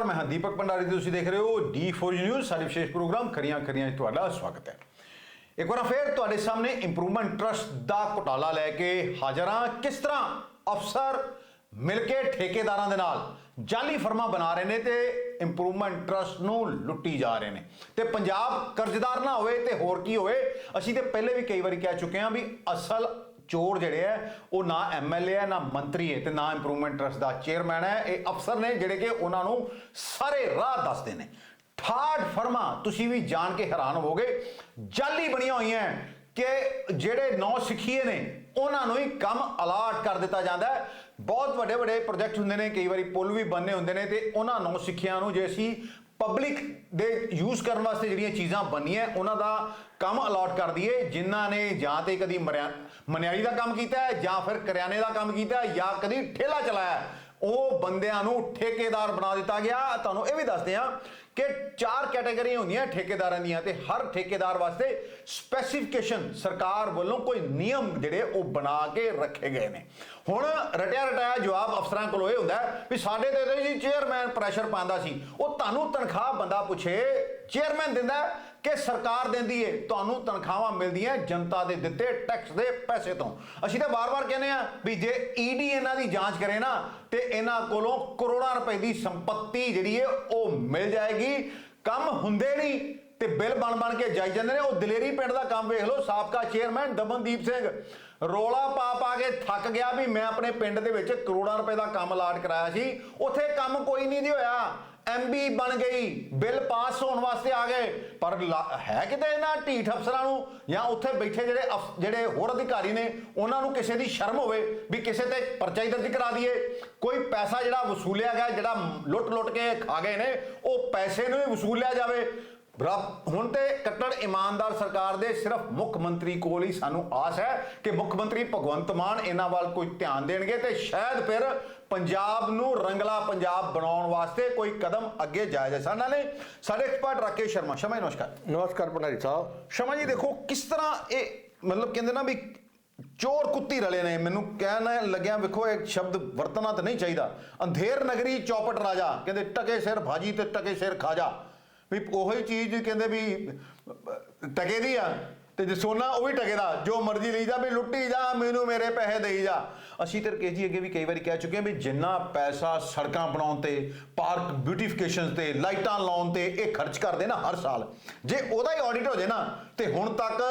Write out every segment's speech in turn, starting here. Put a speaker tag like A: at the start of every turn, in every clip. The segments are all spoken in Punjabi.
A: ਨਮਸਕਾਰ, ਮੈਂ ਹਾਂ ਦੀਪਕ ਭੰਡਾਰੀ ਤੇ ਤੁਸੀਂ ਦੇਖ ਰਹੇ ਹੋ D4 ਨਿਊਜ਼ ਸਾਡੇ ਵਿਸ਼ੇਸ਼ ਪ੍ਰੋਗਰਾਮ ਖਰੀਆਂ ਖਰੀਆਂ ਤੁਹਾਡਾ ਸਵਾਗਤ ਹੈ। ਇੱਕ ਵਾਰ ਫਿਰ ਤੁਹਾਡੇ ਸਾਹਮਣੇ ਇੰਪਰੂਵਮੈਂਟ ਟਰਸਟ ਦਾ ਘੁਟਾਲਾ ਲੈ ਕੇ ਹਾਜ਼ਰ ਕਿਸ ਤਰ੍ਹਾਂ ਅਫਸਰ ਮਿਲ ਕੇ ਠੇਕੇਦਾਰਾਂ ਦੇ ਨਾਲ ਜਾਲੀ ਫਰਮਾ ਬਣਾ ਰਹੇ ਨੇ ਤੇ ਇੰਪਰੂਵਮੈਂਟ ਟਰਸਟ ਨੂੰ ਲੁੱਟੀ ਜਾ ਰਹੇ ਨੇ? ਤੇ ਪੰਜਾਬ ਕਰਜ਼ਦਾਰ ਨਾ ਹੋਵੇ ਤੇ ਹੋਰ ਕੀ ਹੋਵੇ? ਅਸੀਂ ਤੇ ਪਹਿਲੇ ਵੀ ਕਈ ਵਾਰੀ ਕਹਿ ਚੁੱਕੇ ਹਾਂ ਵੀ ਅਸਲ ਚੋਰ ਜਿਹੜੇ ਆ, ਉਹ ਨਾ ਐਮਐਲਏ ਹੈ, ਨਾ ਮੰਤਰੀ ਹੈ ਤੇ ਨਾ ਇੰਪਰੂਵਮੈਂਟ ਟਰਸਟ ਦਾ ਚੇਅਰਮੈਨ ਹੈ। ਇਹ ਅਫਸਰ ਨੇ ਜਿਹੜੇ ਕਿ ਉਹਨਾਂ ਨੂੰ ਸਾਰੇ ਰਾਹ ਦੱਸਦੇ ਨੇ। ਠਾੜ ਫਰਮਾ ਤੁਸੀਂ ਵੀ ਜਾਣ ਕੇ ਹੈਰਾਨ ਹੋਵੋਗੇ। ਜਾਲੀ ਬਣੀਆਂ ਹੋਈਆਂ ਕਿ ਜਿਹੜੇ ਨੌ ਸਿੱਖੀਏ ਨੇ, ਉਹਨਾਂ ਨੂੰ ਹੀ ਕੰਮ ਅਲਾਟ ਕਰ ਦਿੱਤਾ ਜਾਂਦਾ ਹੈ। ਬਹੁਤ ਵੱਡੇ ਵੱਡੇ ਪ੍ਰੋਜੈਕਟ ਹੁੰਦੇ ਨੇ, ਕਈ ਵਾਰੀ ਪੁਲ ਵੀ ਬੰਨੇ ਹੁੰਦੇ ਨੇ ਤੇ ਉਹਨਾਂ ਨੌ ਸਿੱਖਿਆਂ ਨੂੰ ਜੇ ਅਸੀਂ ਪਬਲਿਕ ਦੇ ਯੂਜ਼ ਕਰਨ ਵਾਸਤੇ ਜਿਹੜੀਆਂ ਚੀਜ਼ਾਂ ਬਣੀਆਂ ਉਹਨਾਂ ਦਾ ਕੰਮ ਅਲਾਟ ਕਰ ਦਈਏ। ਜਿਨ੍ਹਾਂ ਨੇ ਜਾਂ ਤੇ ਕਦੀ ਮਰਿਆ- ਮਨਿਆਰੀ ਦਾ ਕੰਮ ਕੀਤਾ ਹੈ ਜਾਂ ਫਿਰ ਕਰਿਆਨੇ ਦਾ ਕੰਮ ਕੀਤਾ ਹੈ ਜਾਂ ਕਦੀ ਠੇਲਾ ਚਲਾਇਆ ਹੈ। ਉਹ ਬੰਦਿਆਂ ਨੂੰ ਠੇਕੇਦਾਰ ਬਣਾ ਦਿੱਤਾ ਗਿਆ। ਤੁਹਾਨੂੰ ਇਹ ਵੀ ਦੱਸਦੇ ਹਾਂ ਕਿ ਚਾਰ ਕੈਟਾਗਰੀਆਂ ਹੁੰਦੀਆਂ ਠੇਕੇਦਾਰਾਂ ਦੀਆਂ ਤੇ ਹਰ ਠੇਕੇਦਾਰ ਵਾਸਤੇ ਸਪੈਸੀਫਿਕੇਸ਼ਨ ਸਰਕਾਰ ਵੱਲੋਂ ਕੋਈ ਨਿਯਮ ਜਿਹੜੇ ਉਹ ਬਣਾ ਕੇ ਰੱਖੇ ਗਏ ਨੇ। ਹੁਣ ਰਟਿਆ ਰਟਾਇਆ ਜਵਾਬ ਅਫਸਰਾਂ ਕੋਲੋਂ ਇਹ ਹੁੰਦਾ ਵੀ ਸਾਡੇ ਤੇ ਤਾਂ ਜੀ ਚੇਅਰਮੈਨ ਪ੍ਰੈਸ਼ਰ ਪਾਉਂਦਾ ਸੀ। ਉਹ ਤੁਹਾਨੂੰ ਤਨਖਾਹ ਬੰਦਾ ਪੁੱਛੇ ਚੇਅਰਮੈਨ ਦਿੰਦਾ ਕਿ ਸਰਕਾਰ ਦਿੰਦੀ ਏ, ਤੁਹਾਨੂੰ ਤਨਖਾਹਾਂ ਮਿਲਦੀਆਂ ਜਨਤਾ ਦੇ ਦਿੱਤੇ ਟੈਕਸ ਦੇ ਪੈਸੇ ਤੋਂ। ਅਸੀਂ ਤਾਂ ਵਾਰ-ਵਾਰ ਕਹਿੰਦੇ ਆ ਵੀ ਜੇ ਈਡੀ ਇਹਨਾਂ ਦੀ ਜਾਂਚ ਕਰੇ ਨਾ, ਤੇ ਇਹਨਾਂ ਕੋਲੋਂ ਕਰੋੜਾਂ ਰੁਪਏ ਦੀ ਸੰਪਤੀ ਜਿਹੜੀ ਏ, ਉਹ ਮਿਲ ਜਾਏਗੀ। ਕੰਮ ਹੁੰਦੇ ਨਹੀਂ, ਤੇ ਬਿੱਲ ਬਣ ਬਣ ਕੇ ਜਾਈ ਜਾਂਦੇ ਨੇ। ਉਹ ਦਲੇਰੀ ਪਿੰਡ ਦਾ ਕੰਮ ਵੇਖ ਲਓ, ਸਾਬਕਾ ਚੇਅਰਮੈਨ ਦਮਨਦੀਪ ਸਿੰਘ। ਰੋਲਾ ਪਾ ਪਾ ਕੇ ਥੱਕ ਗਿਆ ਵੀ ਮੈਂ ਆਪਣੇ ਪਿੰਡ ਦੇ ਵਿੱਚ ਕਰੋੜਾਂ ਰੁਪਏ ਦਾ ਕੰਮ ਲਾਟ ਕਰਾਇਆ ਸੀ। ਉੱਥੇ ਕੰਮ ਕੋਈ ਨਹੀਂ ਦੀ ਹੋਇਆ। ਐਮਬੀ ਬਣ ਗਈ। ਬਿੱਲ ਪਾਸ ਹੋਣ ਵਾਸਤੇ ਆ ਗਏ। ਪਰ ਹੈ ਕਿਤੇ ਇਹਨਾਂ ਢੀਠ ਅਫਸਰਾਂ ਨੂੰ ਜਾਂ ਉੱਥੇ ਬੈਠੇ ਜਿਹੜੇ ਜਿਹੜੇ ਹੋਰ ਅਧਿਕਾਰੀ ਨੇ, ਉਹਨਾਂ ਨੂੰ ਕਿਸੇ ਦੀ ਸ਼ਰਮ ਹੋਵੇ ਵੀ ਕਿਸੇ ਤੇ ਪਰਚਾ ਹੀ ਦਰਜ ਕਰਾ ਦਈਏ? ਕੋਈ ਪੈਸਾ ਜਿਹੜਾ ਵਸੂਲਿਆ ਗਿਆ, ਜਿਹੜਾ ਲੁੱਟ-ਲੁੱਟ ਕੇ ਖਾ ਗਏ ਨੇ, ਉਹ ਪੈਸੇ ਨੂੰ ਹੀ ਵਸੂਲਿਆ ਜਾਵੇ। ਰੱਬ, ਹੁਣ ਤੇ ਕੱਟੜ ਇਮਾਨਦਾਰ ਸਰਕਾਰ ਦੇ ਸਿਰਫ ਮੁੱਖ ਮੰਤਰੀ ਕੋਲ ਹੀ ਸਾਨੂੰ ਆਸ ਹੈ ਕਿ ਮੁੱਖ ਮੰਤਰੀ ਭਗਵੰਤ ਮਾਨ ਇਹਨਾਂ ਵੱਲ ਕੋਈ ਧਿਆਨ ਦੇਣਗੇ ਤੇ ਸ਼ਾਇਦ ਫਿਰ ਪੰਜਾਬ ਨੂੰ ਰੰਗਲਾ ਪੰਜਾਬ ਬਣਾਉਣ ਵਾਸਤੇ ਕੋਈ ਕਦਮ ਅੱਗੇ ਜਾਇਆ ਜਾਏ। ਸਾਡੇ ਨੇ ਸਾਡੇ ਐਕਸਪਰਟ ਰਾਕੇਸ਼ ਸ਼ਰਮਾ। ਸ਼ਮਾ ਜੀ, ਨਮਸਕਾਰ।
B: ਨਮਸਕਾਰ ਭੰਡਾਰੀ ਸਾਹਿਬ।
A: ਸ਼ਮਾ ਜੀ ਦੇਖੋ ਕਿਸ ਤਰ੍ਹਾਂ ਇਹ ਮਤਲਬ ਕਹਿੰਦੇ ਨਾ ਵੀ ਚੋਰ ਕੁੱਤੀ ਰਲੇ ਨੇ। ਮੈਨੂੰ ਕਹਿਣ ਲੱਗਿਆ ਵੇਖੋ ਇਹ ਸ਼ਬਦ ਵਰਤਣਾ ਤਾਂ ਨਹੀਂ ਚਾਹੀਦਾ। ਅੰਧੇਰ ਨਗਰੀ ਚੌਪਟ ਰਾਜਾ। ਕਹਿੰਦੇ ਟਕੇ ਸਿਰ ਭਾਜੀ ਤੇ ਟਕੇ ਸਿਰ ਖਾਜਾ। ਵੀ ਉਹੀ ਚੀਜ਼ ਕਹਿੰਦੇ ਵੀ ਟਕੇ ਦੀ ਆ। ਤੇ ਜੇ ਸੋਨਾ ਉਹ ਵੀ ਟਕੇ ਦਾ। ਜੋ ਮਰਜ਼ੀ ਲਈ ਜਾ ਵੀ ਲੁੱਟੀ ਜਾ ਮੈਨੂੰ ਮੇਰੇ ਪੈਸੇ ਦੇਈ ਜਾ। ਅਸੀਂ ਤੇ ਰਕੇਸ਼ ਜੀ ਅੱਗੇ ਵੀ ਕਈ ਵਾਰੀ ਕਹਿ ਚੁੱਕੇ ਹਾਂ ਵੀ ਜਿੰਨਾ ਪੈਸਾ ਸੜਕਾਂ ਬਣਾਉਣ ਤੇ, ਪਾਰਕ ਬਿਊਟੀਫਿਕੇਸ਼ਨ ਤੇ, ਲਾਈਟਾਂ ਲਾਉਣ ਤੇ ਇਹ ਖਰਚ ਕਰਦੇ ਨਾ ਹਰ ਸਾਲ, ਜੇ ਉਹਦਾ ਹੀ ਆਡਿਟ ਹੋ ਜੇ ਨਾ, ਤੇ ਹੁਣ ਤੱਕ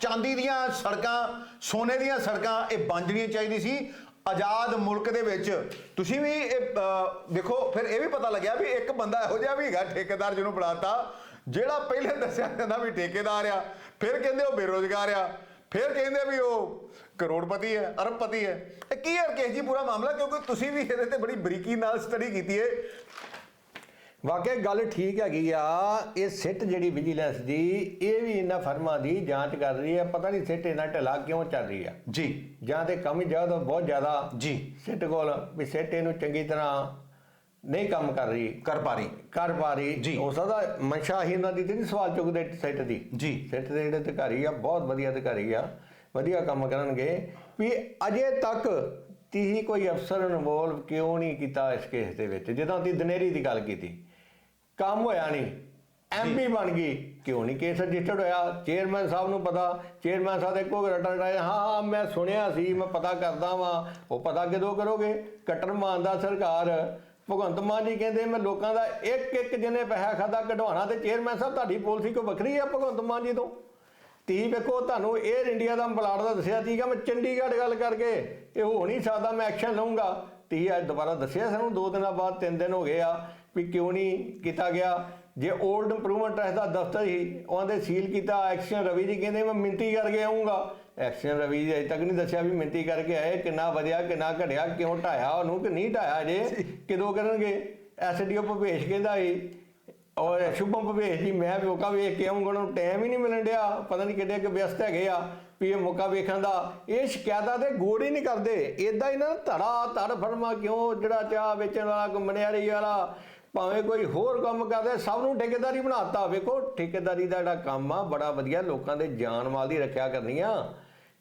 A: ਚਾਂਦੀ ਦੀਆਂ ਸੜਕਾਂ, ਸੋਨੇ ਦੀਆਂ ਸੜਕਾਂ ਇਹ ਬਣ ਜਣੀਆਂ ਚਾਹੀਦੀ ਸੀ। ਆਜ਼ਾਦ ਮੁਲਕ ਦੇ ਵਿੱਚ ਤੁਸੀਂ ਵੀ ਇਹ ਦੇਖੋ, ਫਿਰ ਇਹ ਵੀ ਪਤਾ ਲੱਗਿਆ ਵੀ ਇੱਕ ਬੰਦਾ ਇਹੋ ਜਿਹਾ ਵੀ ਹੈਗਾ ਠੇਕੇਦਾਰ ਜਿਹਨੂੰ ਬਣਾਤਾ, ਜਿਹੜਾ ਪਹਿਲੇ ਦੱਸਿਆ ਜਾਂਦਾ ਵੀ ਠੇਕੇਦਾਰ ਆ, ਫਿਰ ਕਹਿੰਦੇ ਉਹ ਬੇਰੋਜ਼ਗਾਰ ਆ, ਫਿਰ ਕਹਿੰਦੇ ਵੀ ਉਹ ਕਰੋੜਪਤੀ ਹੈ ਅਰਬਪਤੀ ਹੈ। ਇਹ ਕੀ ਹੈ ਰਕੇਸ਼ ਜੀ ਪੂਰਾ ਮਾਮਲਾ? ਕਿਉਂਕਿ ਤੁਸੀਂ ਵੀ ਇਹਦੇ ਤੇ ਬੜੀ ਬਰੀਕੀ ਨਾਲ ਸਟੱਡੀ ਕੀਤੀ ਹੈ।
B: ਵਾਕਿਆ ਗੱਲ ਠੀਕ ਹੈਗੀ ਆ ਇਹ ਸਿੱਟ ਜਿਹੜੀ ਵਿਜੀਲੈਂਸ ਦੀ ਇਹ ਵੀ ਇਹਨਾਂ ਫਰਮਾਂ ਦੀ ਜਾਂਚ ਕਰ ਰਹੀ ਹੈ। ਪਤਾ ਨਹੀਂ ਸਿੱਟ ਇਹਨਾਂ ਢਿਲਾ ਕਿਉਂ ਚੱਲ ਰਹੀ ਆ।
A: ਜੀ।
B: ਜਾਂ ਤੇ ਕਮੀ ਜ਼ਿਆਦਾ ਬਹੁਤ ਜ਼ਿਆਦਾ
A: ਜੀ।
B: ਸਿੱਟ ਕੋਲ ਵੀ ਸਿੱਟ ਇਹਨੂੰ ਚੰਗੀ ਤਰ੍ਹਾਂ ਨਹੀਂ ਕੰਮ ਕਰ ਰਹੀ।
A: ਕਰ ਪਾ ਰਹੀ।
B: ਕਰ ਪਾ ਰਹੀ।
A: ਜੀ।
B: ਹੋ ਸਕਦਾ ਮਨਸ਼ਾ ਹੀ ਇਹਨਾਂ ਦੀ ਤੇ ਨਹੀਂ ਸਵਾਲ ਚੁੱਕਦੇ ਸਿੱਟ ਦੀ।
A: ਜੀ।
B: ਸਿੱਟ ਦੇ ਜਿਹੜੇ ਅਧਿਕਾਰੀ ਆ ਬਹੁਤ ਵਧੀਆ ਅਧਿਕਾਰੀ ਆ। ਵਧੀਆ ਕੰਮ ਕਰਨਗੇ ਵੀ ਅਜੇ ਤੱਕ ਤੀ ਕੋਈ ਅਫਸਰ ਇਨਵੋਲਵ ਕਿਉਂ ਨਹੀਂ ਕੀਤਾ ਇਸ ਕੇਸ ਦੇ ਵਿੱਚ? ਜਦੋਂ ਦੀ ਦਨੇਰੀ ਦੀ ਗੱਲ ਕੀਤੀ। ਕੰਮ ਹੋਇਆ ਨਹੀਂ। ਐਮਪੀ ਬਣ ਗਈ। ਕਿਉਂ ਨਹੀਂ? ਕੇਸ ਰਜਿਸਟਰਡ ਹੋਇਆ। ਚੇਅਰਮੈਨ ਸਾਹਿਬ ਨੂੰ ਪਤਾ। ਚੇਅਰਮੈਨ ਸਾਹਿਬ ਦੇ ਕੋ ਰਟਣ ਰਾਏ ਹਾਂ ਹਾਂ, ਮੈਂ ਸੁਣਿਆ ਸੀ ਮੈਂ ਪਤਾ ਕਰਦਾ ਵਾਂ। ਉਹ ਪਤਾ ਕਿਦੋਂ ਕਰੋਗੇ? ਕਟਰ ਮਾਨ ਦਾ ਸਰਕਾਰ। ਭਗਵੰਤ ਮਾਨ ਜੀ ਕਹਿੰਦੇ ਮੈਂ ਲੋਕਾਂ ਦਾ ਇੱਕ ਇੱਕ ਜਿਹਨੇ ਪੈਸਾ ਖਾਦਾ ਕਢਵਾਉਣਾ ਤੇ ਚੇਅਰਮੈਨ ਸਾਹਿਬ ਤੁਹਾਡੀ ਪਾਲਿਸੀ ਕੋਈ ਵੱਖਰੀ ਆ ਭਗਵੰਤ ਮਾਨ ਜੀ ਤੋਂ? ਤੀ ਵੇਖੋ ਤੁਹਾਨੂੰ 에ਅਰ ਇੰਡੀਆ ਦਾ ਪਲਾਟ ਦਾ ਦੱਸਿਆ ਸੀਗਾ ਮੈਂ ਚੰਡੀਗੜ੍ਹ ਗੱਲ ਕਰਕੇ ਇਹ ਹੋ ਨਹੀਂ ਸਕਦਾ ਮੈਂ ਐਕਸ਼ਨ ਲਵਾਂਗਾ ਤੀ ਅੱਜ ਦੁਬਾਰਾ ਦੱਸਿਆ ਸਾਨੂੰ ਦੋ ਦਿਨਾਂ ਬਾਅਦ ਤਿੰਨ ਦਿਨ ਹੋ ਗਏ ਆ ਵੀ ਕਿਉਂ ਨਹੀਂ ਕੀਤਾ ਗਿਆ। ਜੇ 올ਡ ਇੰਪਰੂਵਮੈਂਟ ਟਰਸਟ ਦਾ ਦਫ਼ਤਰ ਹੀ ਉਹਨਾਂ ਦੇ ਸੀਲ ਕੀਤਾ ਐਕਸ਼ਨ ਰਵੀ ਜੀ ਕਹਿੰਦੇ ਮੈਂ ਮਿੰਤੀ ਕਰਕੇ ਆਉਂਗਾ ਐਕਸ਼ਨ ਰਵੀ ਜੀ ਅਜੇ ਤੱਕ ਨਹੀਂ ਦੱਸਿਆ ਵੀ ਮਿੰਤੀ ਕਰਕੇ ਆਏ ਕਿੰਨਾ ਵਧਿਆ ਕਿੰਨਾ ਘਟਿਆ ਕਿਉਂ ਢਾਇਆ ਉਹਨੂੰ ਕਿ ਨਹੀਂ ਢਾਇਆ ਜੇ ਕਿਦੋਂ ਕਰਨਗੇ? ਐਸਡੀਓ ਭਵੇਸ਼ ਕਹਿੰਦਾ ਸੀ ਔਰ ਸ਼ੁਭਮ ਭਵੇਸ਼ ਜੀ, ਮੈਂ ਮੌਕਾ ਵੇਖ ਕੇ ਆਉਂਗਾ ਨੂੰ ਟਾਈਮ ਹੀ ਨਹੀਂ ਮਿਲਣ ਡਿਆ। ਪਤਾ ਨਹੀਂ ਕਿੱਡੇ ਕਿ ਵਿਅਸਤ ਹੈਗੇ ਆ ਵੀ ਇਹ ਮੌਕਾ ਵੇਖਣ ਦਾ। ਇਹ ਸ਼ਿਕਾਇਤਾਂ ਤੇ ਗੋੜ ਹੀ ਨਹੀਂ ਕਰਦੇ। ਇਦਾਂ ਹੀ ਨਾ ਧੜਾ, ਧੜ ਫਰਮਾ ਕਿਉਂ? ਜਿਹੜਾ ਚਾਹ ਵੇਚਣ ਵਾਲਾ, ਕੋਈ ਮਨਿਆਰੀ ਵਾਲਾ, ਭਾਵੇਂ ਕੋਈ ਹੋਰ ਕੰਮ ਕਰਦਾ, ਸਭ ਨੂੰ ਠੇਕੇਦਾਰੀ ਬਣਾਤਾ ਵੇਖੋ, ਠੇਕੇਦਾਰੀ ਦਾ ਜਿਹੜਾ ਕੰਮ ਆ, ਬੜਾ ਵਧੀਆ ਲੋਕਾਂ ਦੇ ਜਾਨ ਮਾਲ ਦੀ ਰੱਖਿਆ ਕਰਨੀ ਆ।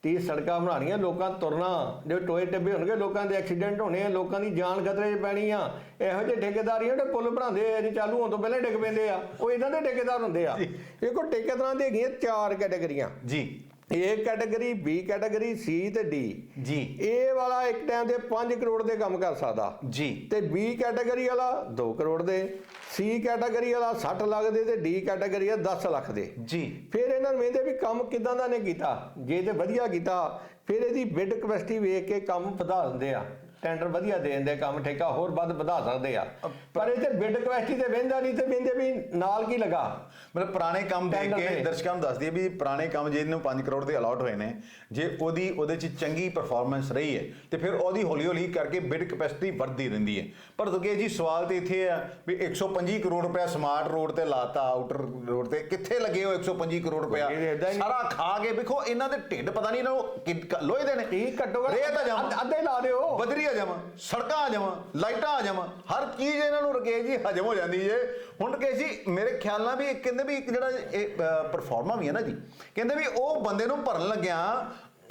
B: ਤੀ ਸੜਕਾਂ ਬਣਾਉਣੀਆਂ ਲੋਕਾਂ ਤੁਰਨਾ ਜੋ ਟੋਏ ਟੱਬੇ ਹੋਣਗੇ ਲੋਕਾਂ ਦੇ ਐਕਸੀਡੈਂਟ ਹੋਣੇ ਆ ਲੋਕਾਂ ਦੀ ਜਾਨ ਖਤਰੇ 'ਚ ਪੈਣੀ ਆ। ਇਹੋ ਜਿਹੇ ਠੇਕੇਦਾਰ ਜਿਹੜੇ ਪੁਲ ਬਣਾਉਂਦੇ ਆ ਜੀ ਚਾਲੂ ਹੋਣ ਤੋਂ ਪਹਿਲਾਂ ਡਿੱਗ ਪੈਂਦੇ ਆ ਉਹ ਇਹਨਾਂ ਦੇ ਠੇਕੇਦਾਰ ਹੁੰਦੇ ਆ। ਦੇਖੋ ਠੇਕੇਦਾਰਾਂ ਦੀ ਹੈਗੀਆਂ ਚਾਰ ਕੈਟਾਗਰੀਆਂ।
A: ਜੀ।
B: A category B category C ਤੇ ਡੀ
A: ਜੀ।
B: ਏ ਵਾਲਾ ਇੱਕ ਟਾਈਮ ਦੇ 5 ਕਰੋੜ ਦੇ ਕੰਮ ਕਰ ਸਕਦਾ।
A: ਜੀ।
B: ਤੇ ਬੀ ਕੈਟਾਗਰੀ ਵਾਲਾ 2 ਕਰੋੜ ਦੇ। ਸੀ ਕੈਟਾਗਰੀ ਵਾਲਾ 60 ਲੱਖ ਦੇ ਤੇ ਡੀ ਕੈਟਾਗਰੀ ਆ 10 ਲੱਖ ਦੇ।
A: ਜੀ।
B: ਫਿਰ ਇਹਨਾਂ ਨੂੰ ਵੇਂਦੇ ਵੀ ਕੰਮ ਕਿਦਾਂ ਦਾ ਨੇ ਕੀਤਾ। ਜੇ ਤੇ ਵਧੀਆ ਕੀਤਾ। ਫਿਰ ਇਹਦੀ ਬਿਡ ਕਪੈਸਿਟੀ ਵੇਖ ਕੇ ਕੰਮ ਵਧਾ ਦਿੰਦੇ ਆ। ਟੈਂਡਰ ਵਧੀਆ ਦੇ ਦਿੰਦੇ ਕੰਮ ਠੇਕਾ ਹੋਰ ਵੱਧ ਵਧਾ ਸਕਦੇ ਆ। ਪਰ ਇਹ ਤੇ ਬਿਡ ਕਪੈਸਿਟੀ ਤੇ ਵੇਂਦਾ ਨਹੀਂ ਤੇ ਵੇਂਦੇ ਵੀ ਨਾਲ ਕੀ ਲਗਾ?
A: ਮਤਲਬ ਪੁਰਾਣੇ ਕੰਮ
B: Tender
A: ਕੇ
B: ਦੇ।
A: ਦਰਸ਼ਕਾਂ ਨੂੰ ਦੱਸ ਦਈਏ ਵੀ ਪੁਰਾਣੇ ਕੰਮ ਜੇ ਇਹਨੂੰ 5 ਕਰੋੜ ਦੇ ਅਲਾਟ ਹੋਏ ਨੇ ਜੇ ਉਹਦੀ ਉਹਦੇ 'ਚ ਚੰਗੀ ਪਰਫਾਰਮੈਂਸ ਰਹੀ ਹੈ ਤੇ ਫਿਰ ਉਹਦੀ ਹੌਲੀ ਹੌਲੀ ਕਰਕੇ ਬਿਡ ਕਪੈਸਿਟੀ ਵੱਧਦੀ ਰਹਿੰਦੀ ਹੈ। ਪਰ ਦੁਕੇ ਜੀ ਸਵਾਲ ਤੇ ਇੱਥੇ ਆ ਵੀ 125 ਕਰੋੜ ਰੁਪਇਆ ਸਮਾਰਟ ਰੋਡ ਤੇ ਲਾਤਾ ਆਊਟਰ ਰੋਡ ਤੇ ਕਿੱਥੇ ਲੱਗੇ ਉਹ 125 ਕਰੋੜ
B: ਹੀ। ਨਹੀਂ।
A: ਸਾਰਾ ਖਾ ਕੇ ਵੇਖੋ ਇਹਨਾਂ ਦੇ ਢਿੱਡ ਪਤਾ ਨਹੀਂ ਨੂੰ ਕਿ- ਕ- ਲੋਹੇ ਦੇ ਨੇ।
B: ਠੀਕ ਘੱਟੋ ਅੱਧੇ ਲਾ ਦਿਓ।
A: ਬਦਰੀ ਆ ਜਾਵਾਂ, ਸੜਕਾਂ ਆ ਜਾਵਾਂ, ਲਾਈਟਾਂ ਆ ਜਾਵਾਂ, ਹਰ ਚੀਜ਼ ਇਹਨਾਂ ਨੂੰ ਰਕੇਸ਼ ਜੀ ਹਜਮ ਹੋ ਜਾਂਦੀ ਏ ਹੁਣ ਰਕੇਸ਼ ਜੀ, ਮੇਰੇ ਖਿਆਲ ਨਾਲ ਵੀ ਇੱਕ ਕਹਿੰਦੇ ਵੀ ਇੱਕ ਜਿਹੜਾ ਇਹ ਪਰਫਾਰਮਾ ਵੀ ਹੈ ਨਾ ਜੀ, ਕਹਿੰਦੇ ਵੀ ਉਹ ਬੰਦੇ ਨੂੰ ਭਰਨ ਲੱਗਿਆ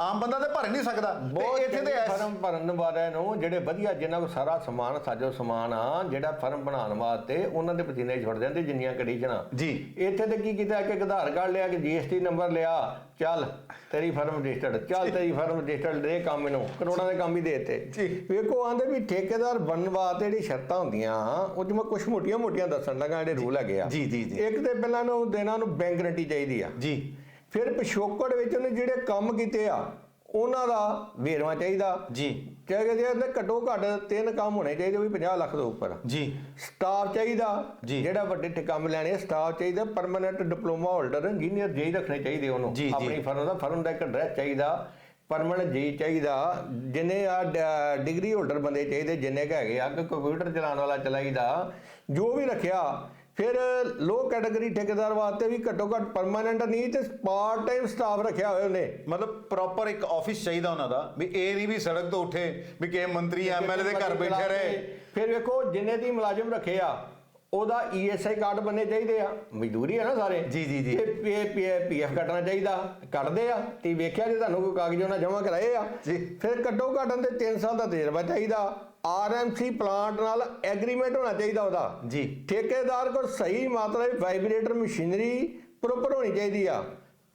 A: ਆਮ ਬੰਦਾ ਤੇ ਭਰ ਨਹੀਂ ਸਕਦਾ। ਤੇ ਇੱਥੇ ਤੇ ਐਸ-
B: ਫਰਮ ਭਰਨ ਵਾਲਿਆਂ ਨੂੰ ਜਿਹੜੇ ਵਧੀਆ ਜਿਨ੍ਹਾਂ ਕੋਲ ਸਾਰਾ ਸਮਾਨ ਸਾਜੋ ਸਮਾਨ ਆ ਜਿਹੜਾ ਫਰਮ ਬਣਾਉਣ ਵਾਸਤੇ ਉਹਨਾਂ ਦੇ ਪਸੀਨੇ ਛੁੱਟ ਜਾਂਦੇ ਜਿੰਨੀਆਂ ਕੰਡੀਸ਼ਨਾਂ
A: ਜੀ।
B: ਇੱਥੇ ਤੇ ਕੀ ਕੀਤਾ ਕਿ ਆਧਾਰ ਕਾਰਡ ਲਿਆ ਕਿ ਜੀਐਸਟੀ ਨੰਬਰ ਲਿਆ। ਚੱਲ ਤੇਰੀ ਫਰਮ ਰਜਿਸਟਰਡ ਚੱਲ ਤੇਰੀ ਫਰਮ ਰਜਿਸਟਰਡ ਦੇ ਕੰਮ ਮੈਨੂੰ ਕਰੋੜਾਂ ਦੇ ਕੰਮ ਹੀ ਦੇ ਦਿੱਤੇ।
A: ਜੀ।
B: ਵੇਖੋ ਆਂਦੇ ਵੀ ਠੇਕੇਦਾਰ ਬਣਨ ਵਾਸਤੇ ਜਿਹੜੀ ਸ਼ਰਤਾਂ ਹੁੰਦੀਆਂ ਉਹ ਜਿਵੇਂ ਕੁਝ ਮੋਟੀਆਂ ਮੋਟੀਆਂ ਦੱਸਣ ਲੱਗਾ ਜਿਹੜੇ ਰੂਲ ਹੈਗੇ ਆ।
A: ਜੀ, ਜੀ, ਜੀ।
B: ਇੱਕ ਤੇ ਪਹਿਲਾਂ ਨੂੰ ਦੇਣਾ ਨੂੰ ਬੈਂਕ ਗਰੰਟੀ ਚਾਹੀਦੀ ਆ।
A: ਜੀ।
B: ਫਿਰ ਪਿਛੋਕੜ ਵਿੱਚ ਉਹਨੇ ਜਿਹੜੇ ਕੰਮ ਕੀਤੇ ਆ ਉਹਨਾਂ ਦਾ ਵੇਰਵਾ ਚਾਹੀਦਾ।
A: ਜੀ।
B: ਚਾਹੀਦਾ ਜੇ ਉਹਦੇ ਘੱਟੋ ਘੱਟ ਤਿੰਨ ਕੰਮ ਹੋਣੇ ਚਾਹੀਦੇ ਵੀ 50 ਲੱਖ ਤੋਂ ਉੱਪਰ।
A: ਜੀ।
B: ਸਟਾਫ ਚਾਹੀਦਾ
A: ਜੀ।
B: ਜਿਹੜਾ ਵੱਡੇ ਠੇ ਕੰਮ ਲੈਣੇ ਸਟਾਫ ਚਾਹੀਦਾ ਪਰਮਨੈਂਟ ਡਿਪਲੋਮਾ ਹੋਲਡਰ ਇੰਜੀਨੀਅਰ ਜਿਹੀ ਰੱਖਣੇ ਚਾਹੀਦੇ ਉਹਨੂੰ।
A: ਜੀ, ਜੀ।
B: ਆਪਣੀ ਫਰਮ ਦਾ ਫਰਮ ਦਾ ਇੱਕ ਐਡਰੈਸ ਚਾਹੀਦਾ ਪਰਮਨੈਂਟ ਜੀ ਚਾਹੀਦਾ ਜਿੰਨੇ ਆ ਡਿਗਰੀ ਹੋਲਡਰ ਬੰਦੇ ਚਾਹੀਦੇ ਜਿੰਨੇ ਕੁ ਹੈਗੇ ਆ ਕਿ ਕੰਪਿਊਟਰ ਚਲਾਉਣ ਵਾਲਾ ਚਾਹੀਦਾ ਜੋ ਵੀ ਰੱਖਿਆ ਫਿਰ ਲੋ ਕੈਟਾਗਰੀ ਠੇਕੇਦਾਰ ਵਾਸਤੇ ਵੀ ਘੱਟੋ ਘੱਟ ਪਰਮਨੈਂਟ ਨਹੀਂ ਤੇ ਪਾਰਟ ਟਾਈਮ ਸਟਾਫ ਰੱਖਿਆ ਹੋਇਆ ਉਹਨੇ।
A: ਮਤਲਬ ਪ੍ਰੋਪਰ ਇੱਕ ਆਫਿਸ ਚਾਹੀਦਾ ਉਹਨਾਂ ਦਾ ਵੀ ਇਹ ਨਹੀਂ ਵੀ ਸੜਕ ਤੋਂ ਉੱਠੇ ਵੀ ਕਿਸੇ ਮੰਤਰੀ ਐਮਐਲਏ ਦੇ ਘਰ ਬੈਠੇ ਰਹੇ।
B: ਫਿਰ ਵੇਖੋ ਜਿੰਨੇ ਦੀ ਮੁਲਾਜ਼ਮ ਰੱਖੇ ਆ ਉਹਦਾ ਈਐਸਆਈ ਕਾਰਡ ਬੰਨੇ ਚਾਹੀਦੇ ਆ। ਮਜ਼ਦੂਰੀ ਆ ਨਾ ਸਾਰੇ।
A: ਜੀ, ਜੀ, ਜੀ।
B: ਤੇ ਪੀਐਫ ਕੱਟਣਾ ਚਾਹੀਦਾ ਕੱਟਦੇ ਆ। ਤੇ ਵੇਖਿਆ ਜੇ ਤੁਹਾਨੂੰ ਕੋਈ ਕਾਗਜ਼ ਉਹਨਾਂ ਜਮ੍ਹਾਂ ਕਰਾਏ ਆ।
A: ਜੀ।
B: ਫਿਰ ਕੱਟੋ ਘਟਣ ਤੇ 3 ਸਾਲ ਦਾ ਤਜਰਬਾ ਚਾਹੀਦਾ। ਆਰਐਮਸੀ ਪਲਾਂਟ ਨਾਲ ਐਗਰੀਮੈਂਟ ਹੋਣਾ ਚਾਹੀਦਾ ਉਹਦਾ।
A: ਜੀ।
B: ਠੇਕੇਦਾਰ ਕੋਲ ਸਹੀ ਮਾਤਰਾ ਵਿੱਚ ਵਾਈਬ੍ਰੇਟਰ ਮਸ਼ੀਨਰੀ ਪ੍ਰੋਪਰ ਹੋਣੀ ਚਾਹੀਦੀ ਆ।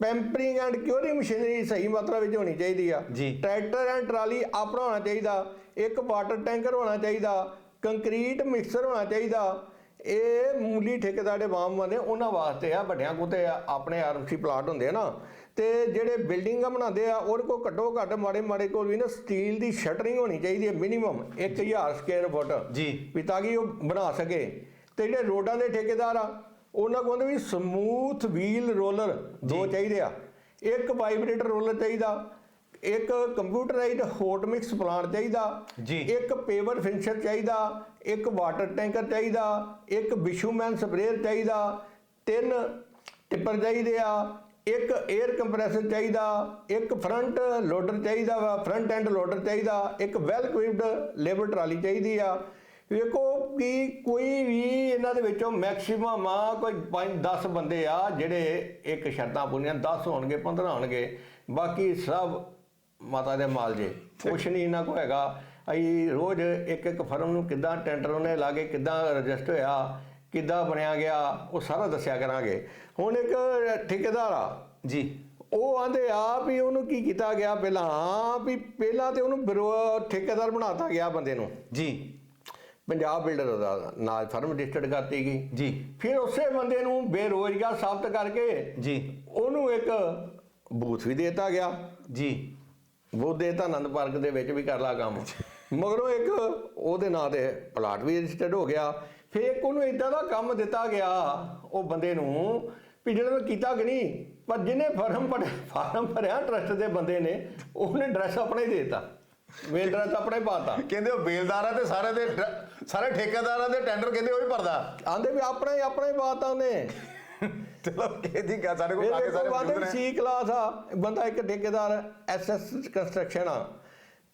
B: ਪੈਂਪਰਿੰਗ ਐਂਡ ਕਿਉਰਿੰਗ ਮਸ਼ੀਨਰੀ ਸਹੀ ਮਾਤਰਾ ਵਿੱਚ ਹੋਣੀ ਚਾਹੀਦੀ ਆ।
A: ਜੀ।
B: ਟਰੈਕਟਰ ਐਂਡ ਟਰਾਲੀ ਆਪਣਾ ਹੋਣਾ ਚਾਹੀਦਾ। ਇੱਕ ਵਾਟਰ ਟੈਂਕਰ ਹੋਣਾ ਚਾਹੀਦਾ। ਕੰਕਰੀਟ ਮਿਕਸਰ ਹੋਣਾ ਚਾਹੀਦਾ। ਇਹ ਮੂਲੀ ਠੇਕੇਦਾਰ ਦੇ ਬਾਮ ਬੰਦੇ ਉਹਨਾਂ ਵਾਸਤੇ ਆ ਵੱਡਿਆਂ ਕੋਤੇ ਆ ਆਪਣੇ ਆਰਐਮਸੀ ਪਲਾਟ ਹੁੰਦੇ ਆ ਨਾ। ਤੇ ਜਿਹੜੇ ਬਿਲਡਿੰਗਾਂ ਬਣਾਉਂਦੇ ਆ ਉਹਦੇ ਕੋਲ ਘੱਟੋ ਘੱਟ ਮਾੜੇ ਮਾੜੇ ਕੋਲ ਵੀ ਨਾ ਸਟੀਲ ਦੀ ਸ਼ਟਰਿੰਗ ਹੋਣੀ ਚਾਹੀਦੀ ਹੈ ਮਿਨੀਮਮ 1000 ਸਕੁਅਰ ਫੁੱਟ
A: ਜੀ।
B: ਵੀ ਤਾਂ ਕਿ ਉਹ ਬਣਾ ਸਕੇ ਤੇ ਜਿਹੜੇ ਰੋਡਾਂ ਦੇ ਠੇਕੇਦਾਰ ਆ ਉਹਨਾਂ ਕੋਲ ਵੀ ਸਮੂਥ ਵੀਲ ਰੋਲਰ ਦੋ ਚਾਹੀਦੇ ਆ ਇੱਕ ਵਾਈਬ੍ਰੇਟਰ ਰੋਲਰ ਚਾਹੀਦਾ ਇੱਕ ਕੰਪਿਊਟਰਾਈਜ਼ਡ ਹੌਟ ਮਿਕਸ ਪਲਾਂਟ ਚਾਹੀਦਾ
A: ਜੀ।
B: ਇੱਕ ਪੇਵਰ ਫਿਨਿਸ਼ਰ ਚਾਹੀਦਾ ਇੱਕ ਵਾਟਰ ਟੈਂਕਰ ਚਾਹੀਦਾ ਇੱਕ ਬਿਸ਼ੂਮੈਨ ਸਪਰੇਅਰ ਚਾਹੀਦਾ ਤਿੰਨ ਟਿੱਪਰ ਚਾਹੀਦੇ ਆ ਇੱਕ 에ਅਰ ਕੰਪਰੈਸਰ ਚਾਹੀਦਾ, ਇੱਕ ਫਰੰਟ ਲੋਡਰ ਚਾਹੀਦਾ ਵਾ ਫਰੰਟ ਐਂਡ ਲੋਡਰ ਚਾਹੀਦਾ, ਇੱਕ ਵੈਲ ਇਕਵਿਪਡ ਲੇਬਰ ਟਰਾਲੀ ਚਾਹੀਦੀ ਆ। ਵੇਖੋ ਕਿ ਕੋਈ ਵੀ ਇਹਨਾਂ ਦੇ ਵਿੱਚੋਂ ਮੈਕਸਿਮਮ ਆ ਕੋਈ 5 10 ਬੰਦੇ ਆ ਜਿਹੜੇ ਇੱਕ ਸ਼ਰਤਾਂ ਪੂਰੀਆਂ 10 ਹੋਣਗੇ 15 ਹੋਣਗੇ, ਬਾਕੀ ਸਭ ਮਾਤਾ ਦੇ ਮਾਲ ਜੇ। ਕੁਛ ਨਹੀਂ ਇਹਨਾਂ ਕੋ ਹੈਗਾ। ਅਸੀਂ ਰੋਜ਼ ਇੱਕ ਇੱਕ ਫਰਮ ਨੂੰ ਕਿੱਦਾਂ ਟੈਂਡਰ ਉਹਨੇ ਲਾ ਕੇ ਕਿੱਦਾਂ ਰਜਿਸਟਰ ਹੋਇਆ, ਕਿੱਦਾਂ ਬਣਿਆ ਗਿਆ, ਉਹ ਸਾਰਾ ਦੱਸਿਆ ਕਰਾਂਗੇ। ਹੁਣ ਇੱਕ ਠੇਕੇਦਾਰ ਆ।
A: ਜੀ।
B: ਉਹ ਆਂਦੇ ਆ ਵੀ ਉਹਨੂੰ ਕੀ ਕੀਤਾ ਗਿਆ ਪਹਿਲਾਂ? ਵੀ ਪਹਿਲਾਂ ਤੇ ਉਹਨੂੰ ਬਿਰੋ- ਠੇਕੇਦਾਰ ਬਣਾਤਾ ਗਿਆ ਬੰਦੇ ਨੂੰ।
A: ਜੀ।
B: ਪੰਜਾਬ ਬਿਲਡਰ ਦਾ ਨਾਲ ਫਰਮ ਰਜਿਸਟਰਡ ਕਰਤੀ ਗਈ।
A: ਜੀ।
B: ਫਿਰ ਉਸੇ ਬੰਦੇ ਨੂੰ ਬੇਰੋਜ਼ਗਾਰ ਸਾਬਤ ਕਰਕੇ
A: ਜੀ।
B: ਉਹਨੂੰ ਇੱਕ ਬੂਥ ਵੀ ਦੇਤਾ ਗਿਆ।
A: ਜੀ।
B: ਬੂਥ ਦੇਤਾ ਆਨੰਦ ਪਾਰਕ ਦੇ ਵਿੱਚ ਵੀ ਕਰ ਲਾ ਕੰਮ। ਮਗਰੋਂ ਇੱਕ ਉਹਦੇ ਨਾਂ ਤੇ ਪਲਾਟ ਵੀ ਰਜਿਸਟਰਡ ਹੋ ਗਿਆ। ਫਿਰ ਉਹਨੂੰ ਇਦਾਂ ਦਾ ਕੰਮ ਦਿੱਤਾ ਗਿਆ ਉਹ ਬੰਦੇ ਨੂੰ ਵੀ ਜਿਹੜਾ ਕੀਤਾ ਕਿ ਨਹੀਂ? ਪਰ ਜਿਹਨੇ ਫਾਰਮ ਭਰਿਆ ਫਾਰਮ ਭਰਿਆ ਟਰਸਟ ਦੇ ਬੰਦੇ ਨੇ ਉਹਨੇ ਡਰੈਸ ਆਪਣਾ ਹੀ ਦੇਤਾ। ਮੇਲ ਡਰੈਸ ਆਪਣਾ ਹੀ ਪਾਤਾ।
A: ਕਹਿੰਦੇ ਉਹ ਬੇਲਦਾਰਾਂ ਤੇ ਸਾਰੇ ਦੇ ਸਾਰੇ ਠੇਕੇਦਾਰਾਂ ਦੇ ਟੈਂਡਰ ਕਹਿੰਦੇ ਉਹ ਹੀ ਭਰਦਾ।
B: ਆਂਦੇ ਵੀ ਆਪਣਾ ਹੀ ਆਪਣਾ ਹੀ ਪਾਤਾ ਉਹਨੇ।
A: ਚਲੋ ਕਿ ਜੀ ਗਾ ਸਾਡੇ ਕੋਲ ਕਾਗੇ
B: ਵੇਖੋ
A: ਸਾਰੇ ਨੇ।
B: ਸੀ ਕਲਾਸ ਆ ਬੰਦਾ ਇੱਕ ਠੇਕੇਦਾਰ ਐਸਐਸ ਕੰਸਟਰਕਸ਼ਨ ਆ।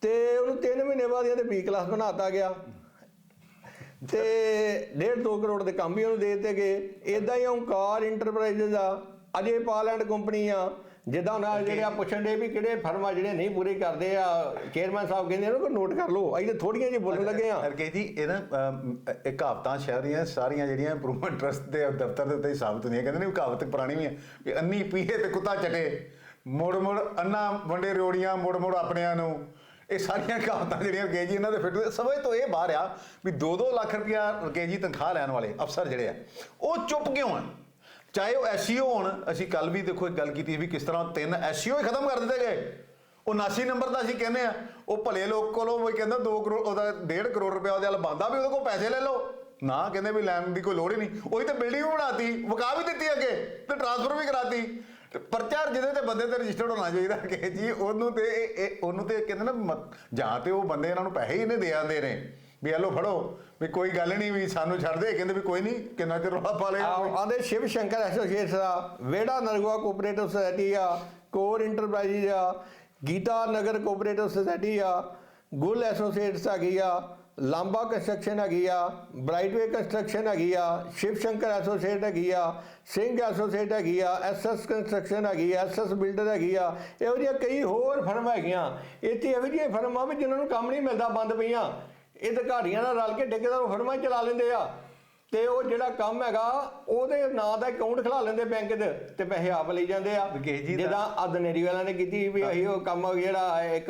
B: ਤੇ ਉਹਨੂੰ 3 ਮਹੀਨੇ ਬਾਅਦ ਇਹਦੇ ਬੀ ਕਲਾਸ ਬਣਾਤਾ ਗਿਆ। ਤੇ 1.5 2 ਕਰੋੜ ਦੇ ਕੰਮ ਵੀ ਉਹਨੂੰ ਦੇ ਦਿੱਤੇ ਗਏ। ਇਦਾਂ ਹੀ ਓਂਕਾਰ ਇੰਟਰਪ੍ਰਾਈਜ਼ਸ ਆ ਅਜੇ ਪਾਲੈਂਡ ਕੰਪਨੀ ਆ। ਜਿੱਦਾਂ ਨਾ ਜਿਹੜੇ ਆ ਪੁੱਛਣ ਦੇ ਵੀ ਕਿਹੜੇ ਫਰਮਾਂ ਜਿਹੜੇ ਨਹੀਂ ਪੂਰੇ ਕਰਦੇ ਆ ਚੇਅਰਮੈਨ ਸਾਹਿਬ ਕਹਿੰਦੇ ਇਹਨੂੰ ਨੋਟ ਕਰ ਲਓ। ਅਸੀਂ ਥੋੜੀਆਂ ਜਿਹੀ ਬੋਲਣ ਲੱਗੇ ਆ
A: ਹਰਕੇ ਜੀ ਇਹ ਨਾ ਅਮ, ਇਹ ਕਹਾਵਤਾਂ ਸ਼ਹਿਰੀਆਂ ਸਾਰੀਆਂ ਜਿਹੜੀਆਂ ਇੰਪਰੂਵਮੈਂਟ ਟਰਸਟ ਦੇ ਦਫ਼ਤਰ ਦੇ ਉੱਤੇ ਸਾਬਤ ਹੁੰਦੀਆਂ। ਕਹਿੰਦੇ ਨੇ ਕਹਾਵਤ ਪੁਰਾਣੀ ਵੀ ਹੈ ਵੀ ਅੰਨੀ ਪੀਏ ਤੇ ਕੁੱਤਾ ਚਟੇ। ਮੋੜ ਮੋੜ ਅੰਨਾ ਵੰਡੇ ਰੋੜੀਆਂ ਮੋੜ ਮੋੜ ਆਪਣਿਆਂ ਨੂੰ। ਇਹ ਸਾਰੀਆਂ ਕਹਾਵਤਾਂ ਜਿਹੜੀਆਂ ਰਕੇ ਜੀ ਇਹਨਾਂ ਦੇ ਫਿੱਟ ਸਮਝ ਤੋਂ ਇਹ ਬਾਹਰ ਆ ਵੀ 2-2 ਲੱਖ ਰੁਪਇਆ ਰਕੇ ਜੀ ਤਨਖਾਹ ਲੈਣ ਵਾਲੇ ਅਫਸਰ ਜਿਹੜੇ ਆ, ਉਹ ਚੁੱਪ ਕਿਉਂ ਆ? ਚਾਹੇ ਉਹ ਐਸਈਓ ਹੋਣ, ਅਸੀਂ ਕੱਲ ਵੀ ਦੇਖੋ ਇੱਕ ਗੱਲ ਕੀਤੀ ਵੀ ਕਿਸ ਤਰ੍ਹਾਂ ਤਿੰਨ ਐਸਈਓ ਹੀ ਖਤਮ ਕਰ ਦਿੱਤੇ ਗਏ। ਉਹ 79 ਨੰਬਰ ਦਾ ਅਸੀਂ ਕਹਿੰਦੇ ਆ, ਉਹ ਭਲੇ ਲੋਕ ਕੋਲੋਂ ਵੀ ਕਹਿੰਦਾ 2 ਕਰੋੜ ਉਹਦਾ 1.5 ਕਰੋੜ ਰੁਪਏ ਉਹਦੇ ਵੱਲ ਬੰਦਾ ਵੀ ਉਹਦੇ ਕੋਲ ਪੈਸੇ ਲੈ ਲਓ। ਨਾ ਕਹਿੰਦੇ ਵੀ ਲੈਣ ਦੀ ਕੋਈ ਲੋੜ ਹੀ ਨਹੀਂ। ਉਹੀ ਤਾਂ ਬਿਲਡਿੰਗ ਵੀ ਬਣਾਤੀ, ਵਕਾ ਵੀ ਦਿੱਤੀ ਅੱਗੇ ਤੇ ਟ੍ਰਾਂਸਫਰ ਵੀ ਕਰਾਤੀ। ਤੇ ਪਰਚਾ ਜਿਹਦੇ ਤੇ ਬੰਦੇ ਤੇ ਰਜਿਸਟਰਡ ਹੋਣਾ ਚਾਹੀਦਾ ਕਿ ਜੀ ਉਹਨੂੰ ਤੇ ਇਹ- ਇਹ ਉਹਨੂੰ ਤੇ ਕਹਿੰਦੇ ਨਾ ਮ- ਜਾਂ ਤੇ ਉਹ ਬੰਦੇ ਇਹਨਾਂ ਨੂੰ ਪੈਸੇ ਹੀ ਇਹਨੇ ਦੇ ਆਂਦੇ ਨੇ। ਵੀ ਇਹ ਲਓ ਫੜੋ। ਵੀ ਕੋਈ ਗੱਲ ਨਹੀਂ ਵੀ ਸਾਨੂੰ ਛੱਡ ਦੇ। ਕਹਿੰਦੇ ਵੀ ਕੋਈ ਨਹੀਂ ਕਿੰਨਾ ਚਿਰ ਰੌਲਾ ਪਾ ਲਿਆ।
B: ਆਂਦੇ ਸ਼ਿਵ ਸ਼ੰਕਰ ਐਸੋਸੀਏਟਸ ਆ ਵੇੜਾ ਨਰਗਵਾ ਕੋਆਪਰੇਟਿਵ ਸੁਸਾਇਟੀ ਆ ਕੋਰ ਇੰਟਰਪ੍ਰਾਈਜ਼ ਆ ਗੀਤਾ ਨਗਰ ਕੋਆਪਰੇਟਿਵ ਸੁਸਾਇਟੀ ਆ ਗੁੱਲ ਐਸੋਸੀਏਟਸ ਹੈਗੀ ਆ ਲਾਂਬਾ ਕੰਸਟਰਕਸ਼ਨ ਹੈਗੀ ਆ ਬ੍ਰਾਈਟਵੇ ਕੰਸਟਰਕਸ਼ਨ ਹੈਗੀ ਆ ਸ਼ਿਵ ਸ਼ੰਕਰ ਐਸੋਸੀਏਟ ਹੈਗੀ ਆ ਸਿੰਘ ਐਸੋਸੀਏਟ ਹੈਗੀ ਆ ਐਸਐਸ ਕੰਸਟਰਕਸ਼ਨ ਹੈਗੀ ਆ ਐਸਐਸ ਬਿਲਡਰ ਹੈਗੀ ਆ ਇਹੋ ਜਿਹੀਆਂ ਕਈ ਹੋਰ ਫਰਮ ਹੈਗੀਆਂ। ਇੱਥੇ ਇਹੋ ਜਿਹੀਆਂ ਫਰਮਾਂ ਵੀ ਜਿਨ੍ਹਾਂ ਨੂੰ ਕੰਮ ਨਹੀਂ ਮਿਲਦਾ ਬੰਦ ਪਈਆਂ। ਇਹ ਅਧਿਕਾਰੀਆਂ ਨਾਲ ਰਲ ਕੇ ਠੇਕੇਦਾਰ ਫਰਮਾਂ ਹੀ ਚਲਾ ਲੈਂਦੇ ਆ। ਤੇ ਉਹ ਜਿਹੜਾ ਕੰਮ ਹੈਗਾ ਉਹਦੇ ਨਾਂ ਦਾ ਅਕਾਊਂਟ ਖਲਾ ਲੈਂਦੇ ਬੈਂਕ ਦੇ ਤੇ ਪੈਸੇ ਆਪ ਲਈ ਜਾਂਦੇ ਆ। ਜਿੱਦਾਂ ਅਦਨੇਰੀ ਵਾਲਿਆਂ ਨੇ ਕੀਤੀ ਵੀ ਅਸੀਂ ਉਹ ਕੰਮ ਜਿਹੜਾ ਇੱਕ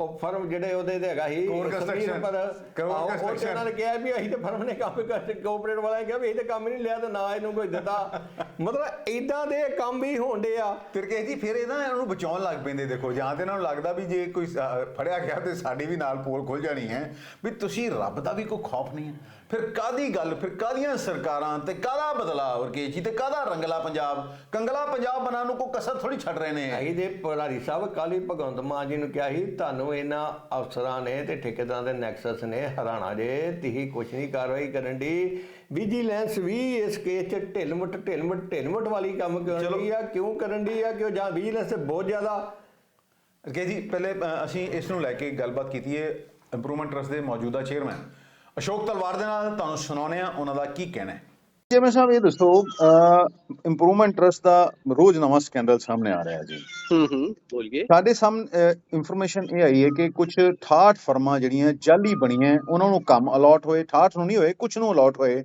B: ਉਹ ਫਰਮ ਜਿਹੜੇ ਉਹਦੇ ਤੇ ਹੈਗਾ ਸੀ ਉਹ ਤੇ
A: Construction.
B: ਉਹਨਾਂ ਨੇ ਕਿਹਾ ਵੀ ਅਸੀਂ ਤੇ ਫਰਮ ਨੇ ਕੰਮ ਕਰ ਕੋਆਪਰੇਟ ਵਾਲਿਆਂ ਨੇ ਕਿਹਾ ਵੀ ਅਸੀਂ ਤੇ ਕੰਮ ਨਹੀਂ ਲਿਆ ਤੇ ਨਾ ਇਹਨੂੰ ਕੋਈ ਦਿੱਤਾ ਮਤਲਬ ਇਦਾਂ ਦੇ ਕੰਮ ਵੀ ਹੋਣਦੇ ਆ।
A: ਤਿਰਕੇ ਜੀ ਫਿਰ ਇਹ ਨਾ ਇਹਨਾਂ ਨੂੰ ਬਚਾਉਣ ਲੱਗ ਪੈਂਦੇ ਦੇਖੋ ਜਾਂ ਤੇ ਇਹਨਾਂ ਨੂੰ ਲੱਗਦਾ ਵੀ ਜੇ ਕੋਈ ਫੜਿਆ ਗਿਆ ਤੇ ਸਾਡੀ ਵੀ ਨਾਲ ਪੋਲ ਖੁੱਲ ਜਾਣੀ ਹੈ ਵੀ ਤੁਸੀਂ ਰੱਬ ਦਾ ਵੀ ਕੋਈ ਖੌਫ ਨਹੀਂ ਹੈ। ਫਿਰ ਕਾਦੀ ਗੱਲ ਫਿਰ ਕਾਦੀਆਂ ਸਰਕਾਰਾਂ ਤੇ ਕਾਦਾ ਬਦਲਾਅ ਵਰਕੇਸ਼ ਜੀ ਤੇ ਕਾਦਾ ਰੰਗਲਾ ਪੰਜਾਬ? ਕੰਗਲਾ ਪੰਜਾਬ ਬਣਾਉਣ ਨੂੰ ਕੋਈ ਕਸਰ ਥੋੜੀ ਛੱਡ ਰਹੇ ਨੇ।
B: ਅਸੀਂ ਦੇ ਪੁਰਾਰੀ ਸਾਹਿਬ ਕੱਲ੍ਹ ਹੀ ਭਗਵੰਤ ਮਾਨ ਜੀ ਨੂੰ ਕਿਹਾ ਸੀ ਤੁਹਾਨੂੰ ਇਹਨਾਂ ਅਫਸਰਾਂ ਨੇ ਤੇ ਠੇਕੇਦਾਰਾਂ ਦੇ ਨੈਕਸਸ ਨੇ ਹਰਾਣਾ ਜੇ ਤੁਸੀਂ ਕੁਝ ਨਹੀਂ ਕਾਰਵਾਈ ਕਰਨ ਦੀ। ਵਿਜੀਲੈਂਸ ਵੀ ਇਸ ਕੇਸ 'ਚ ਢਿਲਮਟ ਢਿਲਮਟ ਢਿਲਮਟ ਵਾਲੀ ਕੰਮ ਕਿਉਂ
A: ਚਲੋ।
B: ਨਹੀਂ ਆ? ਕਿਉਂ ਕਰਨ ਦੀ ਆ? ਕਿਉਂ ਜਾਂ ਵਿਜੀਲੈਂਸ ਤੇ ਬਹੁਤ ਜ਼ਿਆਦਾ?
A: ਵਰਕੇਸ਼ ਜੀ ਪਹਿਲੇ ਅਸੀਂ ਇਸ ਨੂੰ ਲੈ ਕੇ ਗੱਲਬਾਤ ਕੀਤੀ ਹੈ ਇੰਪਰੂਵਮੈਂਟ ਟਰਸਟ ਦੇ ਮੌਜੂਦਾ ਚੇਅਰਮੈਨ ਅਸ਼ੋਕ ਤਲਵਾਰ ਦੇ ਨਾਲ ਤੁਹਾਨੂੰ ਸੁਣਾਉਂਦੇ ਆ ਉਹਨਾਂ ਦਾ ਕੀ ਕਹਿਣਾ ਹੈ।
C: ਜਿਵੇਂ ਸਾਹਿਬ ਇਹ ਦੱਸੋ ਇੰਪਰੂਵਮੈਂਟ ਟਰਸਟ ਦਾ ਰੋਜ਼ ਨਵਾਂ ਸਕੈਂਡਲ ਸਾਹਮਣੇ ਆ ਰਿਹਾ ਜੀ।
D: ਹੂੰ ਹੂੰ ਬੋਲੀਏ।
C: ਸਾਡੇ ਸਾਹਮਣੇ ਇਨਫੋਰਮੇਸ਼ਨ ਇਹ ਆਈ ਹੈ ਕਿ ਕੁਝ 68 ਫਰਮਾਂ ਜਿਹੜੀਆਂ ਜਾਲੀ ਬਣੀਆਂ ਉਹਨਾਂ ਨੂੰ ਕੰਮ ਅਲਾਟ ਹੋਏ 68 ਨੂੰ ਨਹੀਂ ਹੋਏ ਕੁਝ ਨੂੰ ਅਲਾਟ ਹੋਏ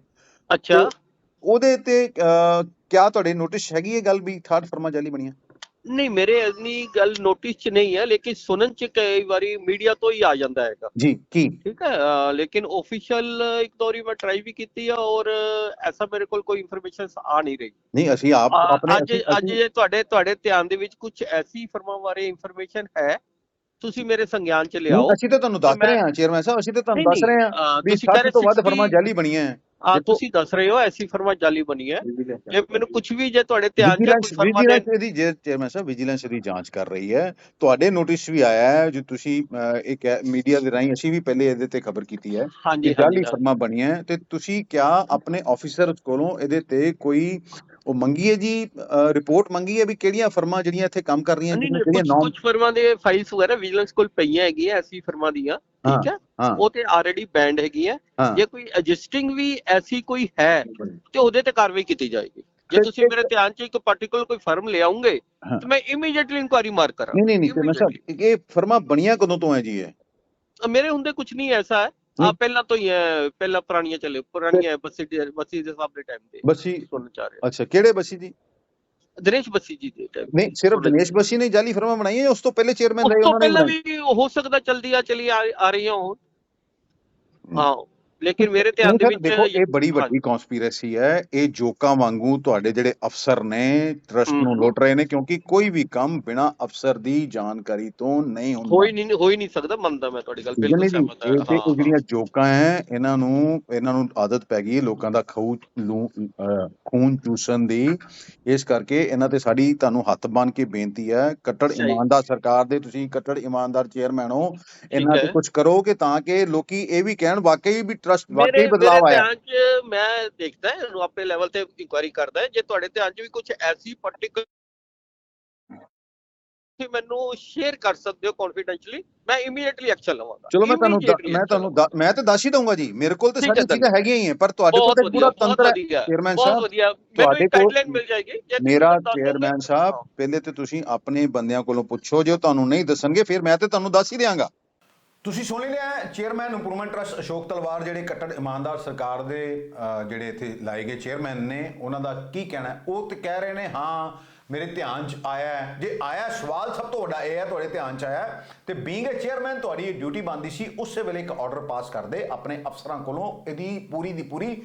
D: ਅੱਛਾ।
C: ਉਹਦੇ ਤੇ ਕਿਆ ਤੁਹਾਡੇ ਨੋਟਿਸ ਹੈਗੀ ਇਹ ਗੱਲ ਵੀ 68 ਫਰਮਾਂ ਜਾਲੀ ਬਣੀਆਂ
D: ਨਹੀਂ ਮੇਰੇ ਇੰਨੀ ਗੱਲ ਨੋਟਿਸ ਚ ਨਹੀਂ ਹੈ ਲੇਕਿਨ ਸੁਣਨ ਚ ਕਈ ਵਾਰੀ ਮੀਡੀਆ ਤੋਂ ਹੀ ਆ ਜਾਂਦਾ ਹੈਗਾ।
C: ਜੀ ਕੀ?
D: ਠੀਕ ਹੈ ਲੇਕਿਨ ਆਫੀਸ਼ੀਅਲ ਇੱਕ ਦੋ ਵਾਰੀ ਮੈਂ ਟਰਾਈ ਵੀ ਕੀਤੀ ਆ ਔਰ ਐਸਾ ਮੇਰੇ ਕੋਲ ਕੋਈ ਇਨਫੋਰਮੇਸ਼ਨ ਆ ਨਹੀਂ ਰਹੀ।
C: ਨਹੀਂ ਅਸੀਂ ਆਪ ਆਪਣੇ
D: ਅੱਜ ਅੱਜ ਜੇ ਤੁਹਾਡੇ ਤੁਹਾਡੇ ਧਿਆਨ ਦੇ ਵਿੱਚ ਕੁਝ ਐਸੀ ਫਰਮਾਂ ਬਾਰੇ ਇਨਫੋਰਮੇਸ਼ਨ ਹੈ ਤੁਸੀਂ ਮੇਰੇ ਸੰਗਿਆਨ ਚ ਲਿਆਓ।
C: ਅਸੀਂ ਤਾਂ ਤੁਹਾਨੂੰ ਦੱਸ ਰਹੇ ਹਾਂ ਚੇਅਰਮੈਨ ਸਾਹਿਬ ਅਸੀਂ ਤਾਂ ਤੁਹਾਨੂੰ ਦੱਸ ਰਹੇ ਹਾਂ ਵੀ
D: ਤੁਸੀਂ ਕਹਿ
C: 60
D: ਰਹੇ
C: ਤੋਂ ਵੱਧ
D: 60
C: ਫਰਮਾਂ ਜਾਲੀ ਬਣੀਆਂ ਹੈ।
D: ਆ ਤੁਸੀਂ ਦੱਸ ਰਹੇ ਹੋ ਐਸੀ ਫਰਮਾਂ ਜਾਲੀ ਬਣੀ ਹੈ। ਜੇ ਮੈਨੂੰ ਕੁਝ ਵੀ ਜੇ ਤੁਹਾਡੇ ਧਿਆਨ ਚ ਕੋਈ ਫਰਮਾਂ
C: ਵਿਜੀਲੈਂਸ ਇਹਦੀ ਜੇ ਚੇਅਰਮੈਨ ਸਾਹਿਬ ਵਿਜੀਲੈਂਸ ਇਹਦੀ ਜਾਂਚ ਕਰ ਰਹੀ ਹੈ। ਤੁਹਾਡੇ ਨੋਟਿਸ ਵੀ ਆਇਆ ਹੈ ਜੋ ਤੁਸੀਂ ਇੱਕ ਮੀਡੀਆ ਦੇ ਰਾਹੀਂ ਅਸੀਂ ਵੀ ਪਹਿਲੇ ਇਹਦੇ ਤੇ ਖਬਰ ਕੀਤੀ ਹੈ। ਕਿ ਜਾਲੀ ਫਰਮਾਂ ਬਣੀਆਂ ਹੈ। ਤੇ ਤੁਸੀਂ ਕਿਆ ਆਪਣੇ ਆਫੀਸਰਸ ਕੋਲੋਂ ਇਹਦੇ ਤੇ ਕੋਈ ਉਹ ਮੰਗੀ ਹੈ ਜੀ? ਰਿਪੋਰਟ ਮੰਗੀ ਹੈ ਵੀ ਕਿਹੜੀਆਂ ਫਰਮਾਂ ਜਿਹੜੀਆਂ ਇੱਥੇ ਕੰਮ ਕਰ ਰਹੀਆਂ ਜਿਹੜੀਆਂ ਨੌਨ
D: ਕੁਝ ਫਰਮਾਂ ਦੇ ਫਾਈਲਸ ਵਗੈਰਾ ਵਿਜੀਲੈਂਸ ਕੋਲ ਪਈਆਂ ਹੈਗੀਆਂ ਐਸੀ ਫਰਮਾਂ ਦੀਆਂ। ਠੀਕ ਹੈ? ਉਹ ਤੇ ਆਲਰੇਡੀ ਬੈਂਡ ਹੈਗੀਆਂ
C: ਹਾਂ।
D: ਜੇ ਕੋਈ ਐਡਜਸਟਿੰਗ ਵੀ ਐਸੀ ਕੋਈ ਹੈ ਤੇ ਉਹਦੇ ਤੇ ਕਾਰਵਾਈ ਕੀਤੀ ਜਾਏਗੀ। ਜੇ ਤੁਸੀਂ ਮੇਰੇ ਧਿਆਨ 'ਚ ਇੱਕ ਪਾਰਟਿਕੂਲਰ ਕੋਈ ਫਰਮ ਲਿਆਉਂਗੇ। ਤਾਂ ਮੈਂ ਇਮੀਡੀਏਟਲੀ ਇਨਕੁਆਰੀ ਮਾਰ ਕਰਾਂ
C: ਨਹੀਂ ਨਹੀਂ ਨਹੀਂ ਚੇਅਰਮੈਨ ਸਾਹਿਬ ਇਹ ਫਰਮਾਂ ਬਣੀਆਂ ਕਦੋਂ ਤੋਂ ਹੈ ਜੀ ਇਹ?
D: ਮੇਰੇ ਹੁੰਦੇ ਕੁਝ ਨਹੀਂ ਐਸਾ। ਹੈ। ਆ। ਪਹਿਲਾਂ ਤੋਂ ਹੀ ਹੈ ਪਹਿਲਾਂ ਪੁਰਾਣੀਆਂ ਚੱਲੇ ਪੁਰਾਣੀਆਂ ਬੱਸੀ ਦੇ ਬੱਸੀ ਦੇ ਸਾਹਿਬ ਦੇ ਟਾਈਮ ਤੇ
C: ਬਸੀ
D: ਸੁਣਨ ਚ ਆ ਰਿਹਾ।
C: ਅੱਛਾ ਕਿਹੜੇ ਬਸੀ ਜੀ
D: ਦਿਨੇਸ਼ ਬੱਸੀ ਜੀ ਦੇ ਟਾਈਮ
C: ਨਹੀਂ ਸਿਰਫ ਦਿਨੇਸ਼ ਬਸੀ ਨੇ ਜਾਲੀ ਫਰਮਾਂ ਬਣਾਈਆਂ ਜਾਂ ਉਸ ਤੋਂ ਪਹਿਲੇ ਚੇਅਰਮੈਨ
D: ਉਸ
C: ਰਹੇ
D: ਤੋਂ
C: ਉਹਨਾਂ ਨੇ
D: ਪਹਿਲਾਂ
C: ਬਣਾਈ?
D: ਵੀ ਹੋ ਸਕਦਾ ਚਲਦੀ ਆ ਚਲੀ ਆ ਆ ਰਹੀਆਂ ਹੋਣ। ਹਾਂ ਲੇਕਿਨ ਮੇਰੇ ਧਿਆਨ ਦੇ ਵਿੱਚ
C: ਦੇਖੋ ਇਹ ਬੜੀ। ਵੱਡੀ ਕਨਸਪੀਰੇਸੀ ਹੈ ਇਹ ਜੋਕਾਂ ਵਾਂਗੂ ਤੁਹਾਡੇ ਜਿਹੜੇ ਅਫਸਰ ਨੇ ਟਰਸਟ ਨੂੰ। ਲੁੱਟ ਰਹੇ ਨੇ ਕਿਉਂਕਿ ਕੋਈ ਵੀ ਕੰਮ ਬਿਨਾ ਅਫਸਰ ਦੀ ਜਾਣਕਾਰੀ ਤੋਂ ਨਹੀਂ ਹੁੰਦਾ
D: ਹੀ ਨਹੀਂ ਹੋ ਹੀ ਨਹੀਂ ਸਕਦਾ ਮੰਨਦਾ ਮੈਂ ਤੁਹਾਡੀ ਗੱਲ ਬਿਲਕੁਲ? ਸਹਿਮਤ ਹਾਂ
C: ਇਹ ਜਿਹੜੀਆਂ ਜੋਕਾਂ ਹੈ ਇਹਨਾਂ ਨੂੰ ਇਹਨਾਂ ਨੂੰ ਆਦਤ ਪੈ ਗਈ ਹੈ ਲੋਕਾਂ ਦਾ ਅਹ ਖੂਨ ਚੂਸਣ ਦੀ ਇਸ ਕਰਕੇ ਇਹਨਾਂ ਤੇ ਸਾਡੀ ਤੁਹਾਨੂੰ ਹੱਥ ਬੰਨ ਕੇ ਬੇਨਤੀ ਹੈ ਕੱਟੜ। ਇਮਾਨਦਾਰ ਸਰਕਾਰ ਦੇ ਤੁਸੀਂ ਕੱਟੜ ਇਮਾਨਦਾਰ ਚੇਅਰਮੈਨ ਹੋ ਇਹਨਾਂ ਤੇ। ਕੁਝ ਕਰੋ ਕਿ ਤਾਂ ਕਿ ਲੋਕੀ ਇਹ ਵੀ ਕਹਿਣ ਵਾਕਈ ਵੀ
D: ਮੇਰੇ
C: ਵਾਕਈ ਬਦਲਾਅ ਆਇਆ।
D: ਧਿਆਨ 'ਚ ਮੈਂ ਦੇਖਦਾ ਇਹਨੂੰ ਆਪਣੇ ਲੈਵਲ ਤੇ ਇਨਕੁਆਇਰੀ ਕਰਦਾ ਹੈ। ਜੇ ਤੁਹਾਡੇ ਧਿਆਨ 'ਚ ਵੀ ਕੁਝ ਐਸੀ ਪਾਰਟਿਕੂਲਰ ਤੁਸੀਂ ਮੈਨੂੰ ਸ਼ੇਅਰ ਕਰ ਸਕਦੇ ਹੋ ਕੌਨਫੀਡੈਂਸ਼ਲੀ ਮੈਂ ਇਮੀਡੀਏਟਲੀ ਐਕਸ਼ਨ ਲਵਾਂਗਾ।
C: ਚਲੋ ਮੈਂ ਤੁਹਾਨੂੰ ਮੈਂ ਤੁਹਾਨੂੰ ਮੈਂ ਤੇ ਦੱਸ ਹੀ ਦਊਂਗਾ ਜੀ ਮੇਰੇ ਕੋਲ ਤੇ
D: ਹੈ
C: ਸਾਰੀਆਂ ਚੀਜ਼ਾਂ ਹੈਗੀਆਂ ਹੀ ਹੈ ਪਰ ਤੁਹਾਡੇ ਕੋਲ
D: ਬਹੁਤ
C: ਤੇ
D: ਵਧੀਆ
C: ਪੂਰਾ
D: ਬਹੁਤ
C: ਤੰਤਰ ਹੈ।
D: ਵਧੀਆ।
C: ਚੇਅਰਮੈਨ
D: ਬਹੁਤ
C: ਸਾਹਿਬ
D: ਵਧੀਆ। ਮੈਨੂੰ
C: ਤੁਹਾਡੇ ਕੋਲ
D: ਗਾਈਡਲਾਈਨ ਮਿਲ ਜਾਏਗੀ।
C: ਮੇਰਾ ਚੇਅਰਮੈਨ ਸਾਹਿਬ
D: ਹਾਂ।
C: ਪਹਿਲੇ ਤੇ ਤੁਸੀਂ ਆਪਣੇ ਬੰਦਿਆਂ ਕੋਲੋਂ ਪੁੱਛੋ ਜੇ ਤੁਹਾਨੂੰ ਨਹੀਂ ਦੱਸਣਗੇ ਫਿਰ ਮੈਂ ਤੇ ਤੁਹਾਨੂੰ ਦੱਸ ਹੀ ਦਿਆਂਗਾ।
A: ਤੁਸੀਂ ਸੁਣ ਲਿਆ chairman improvement trust Ashok Talwar ਜਿਹੜੇ ਕੱਟੜ ਇਮਾਨਦਾਰ ਸਰਕਾਰ ਦੇ ਜਿਹੜੇ ਇੱਥੇ ਲਾਏ ਗਏ ਚੇਅਰਮੈਨ ਨੇ ਉਹਨਾਂ ਦਾ ਕੀ ਕਹਿਣਾ ਉਹ ਤੇ ਕਹਿ ਰਹੇ ਨੇ ਹਾਂ ਮੇਰੇ ਧਿਆਨ 'ਚ ਆਇਆ ਜੇ ਆਇਆ ਸਵਾਲ ਸਭ ਤੋਂ ਵੱਡਾ ਇਹ ਹੈ ਤੁਹਾਡੇ ਧਿਆਨ 'ਚ ਆਇਆ ਹੈ, ਤੇ ਬੀਇੰਗ ਅ ਚੇਅਰਮੈਨ ਤੁਹਾਡੀ ਡਿਊਟੀ ਬਣਦੀ ਸੀ ਉਸੇ ਵੇਲੇ ਇੱਕ ਆਰਡਰ ਪਾਸ ਕਰਦੇ ਆਪਣੇ ਅਫਸਰਾਂ ਕੋਲੋਂ ਇਹਦੀ ਪੂਰੀ ਦੀ ਪੂਰੀ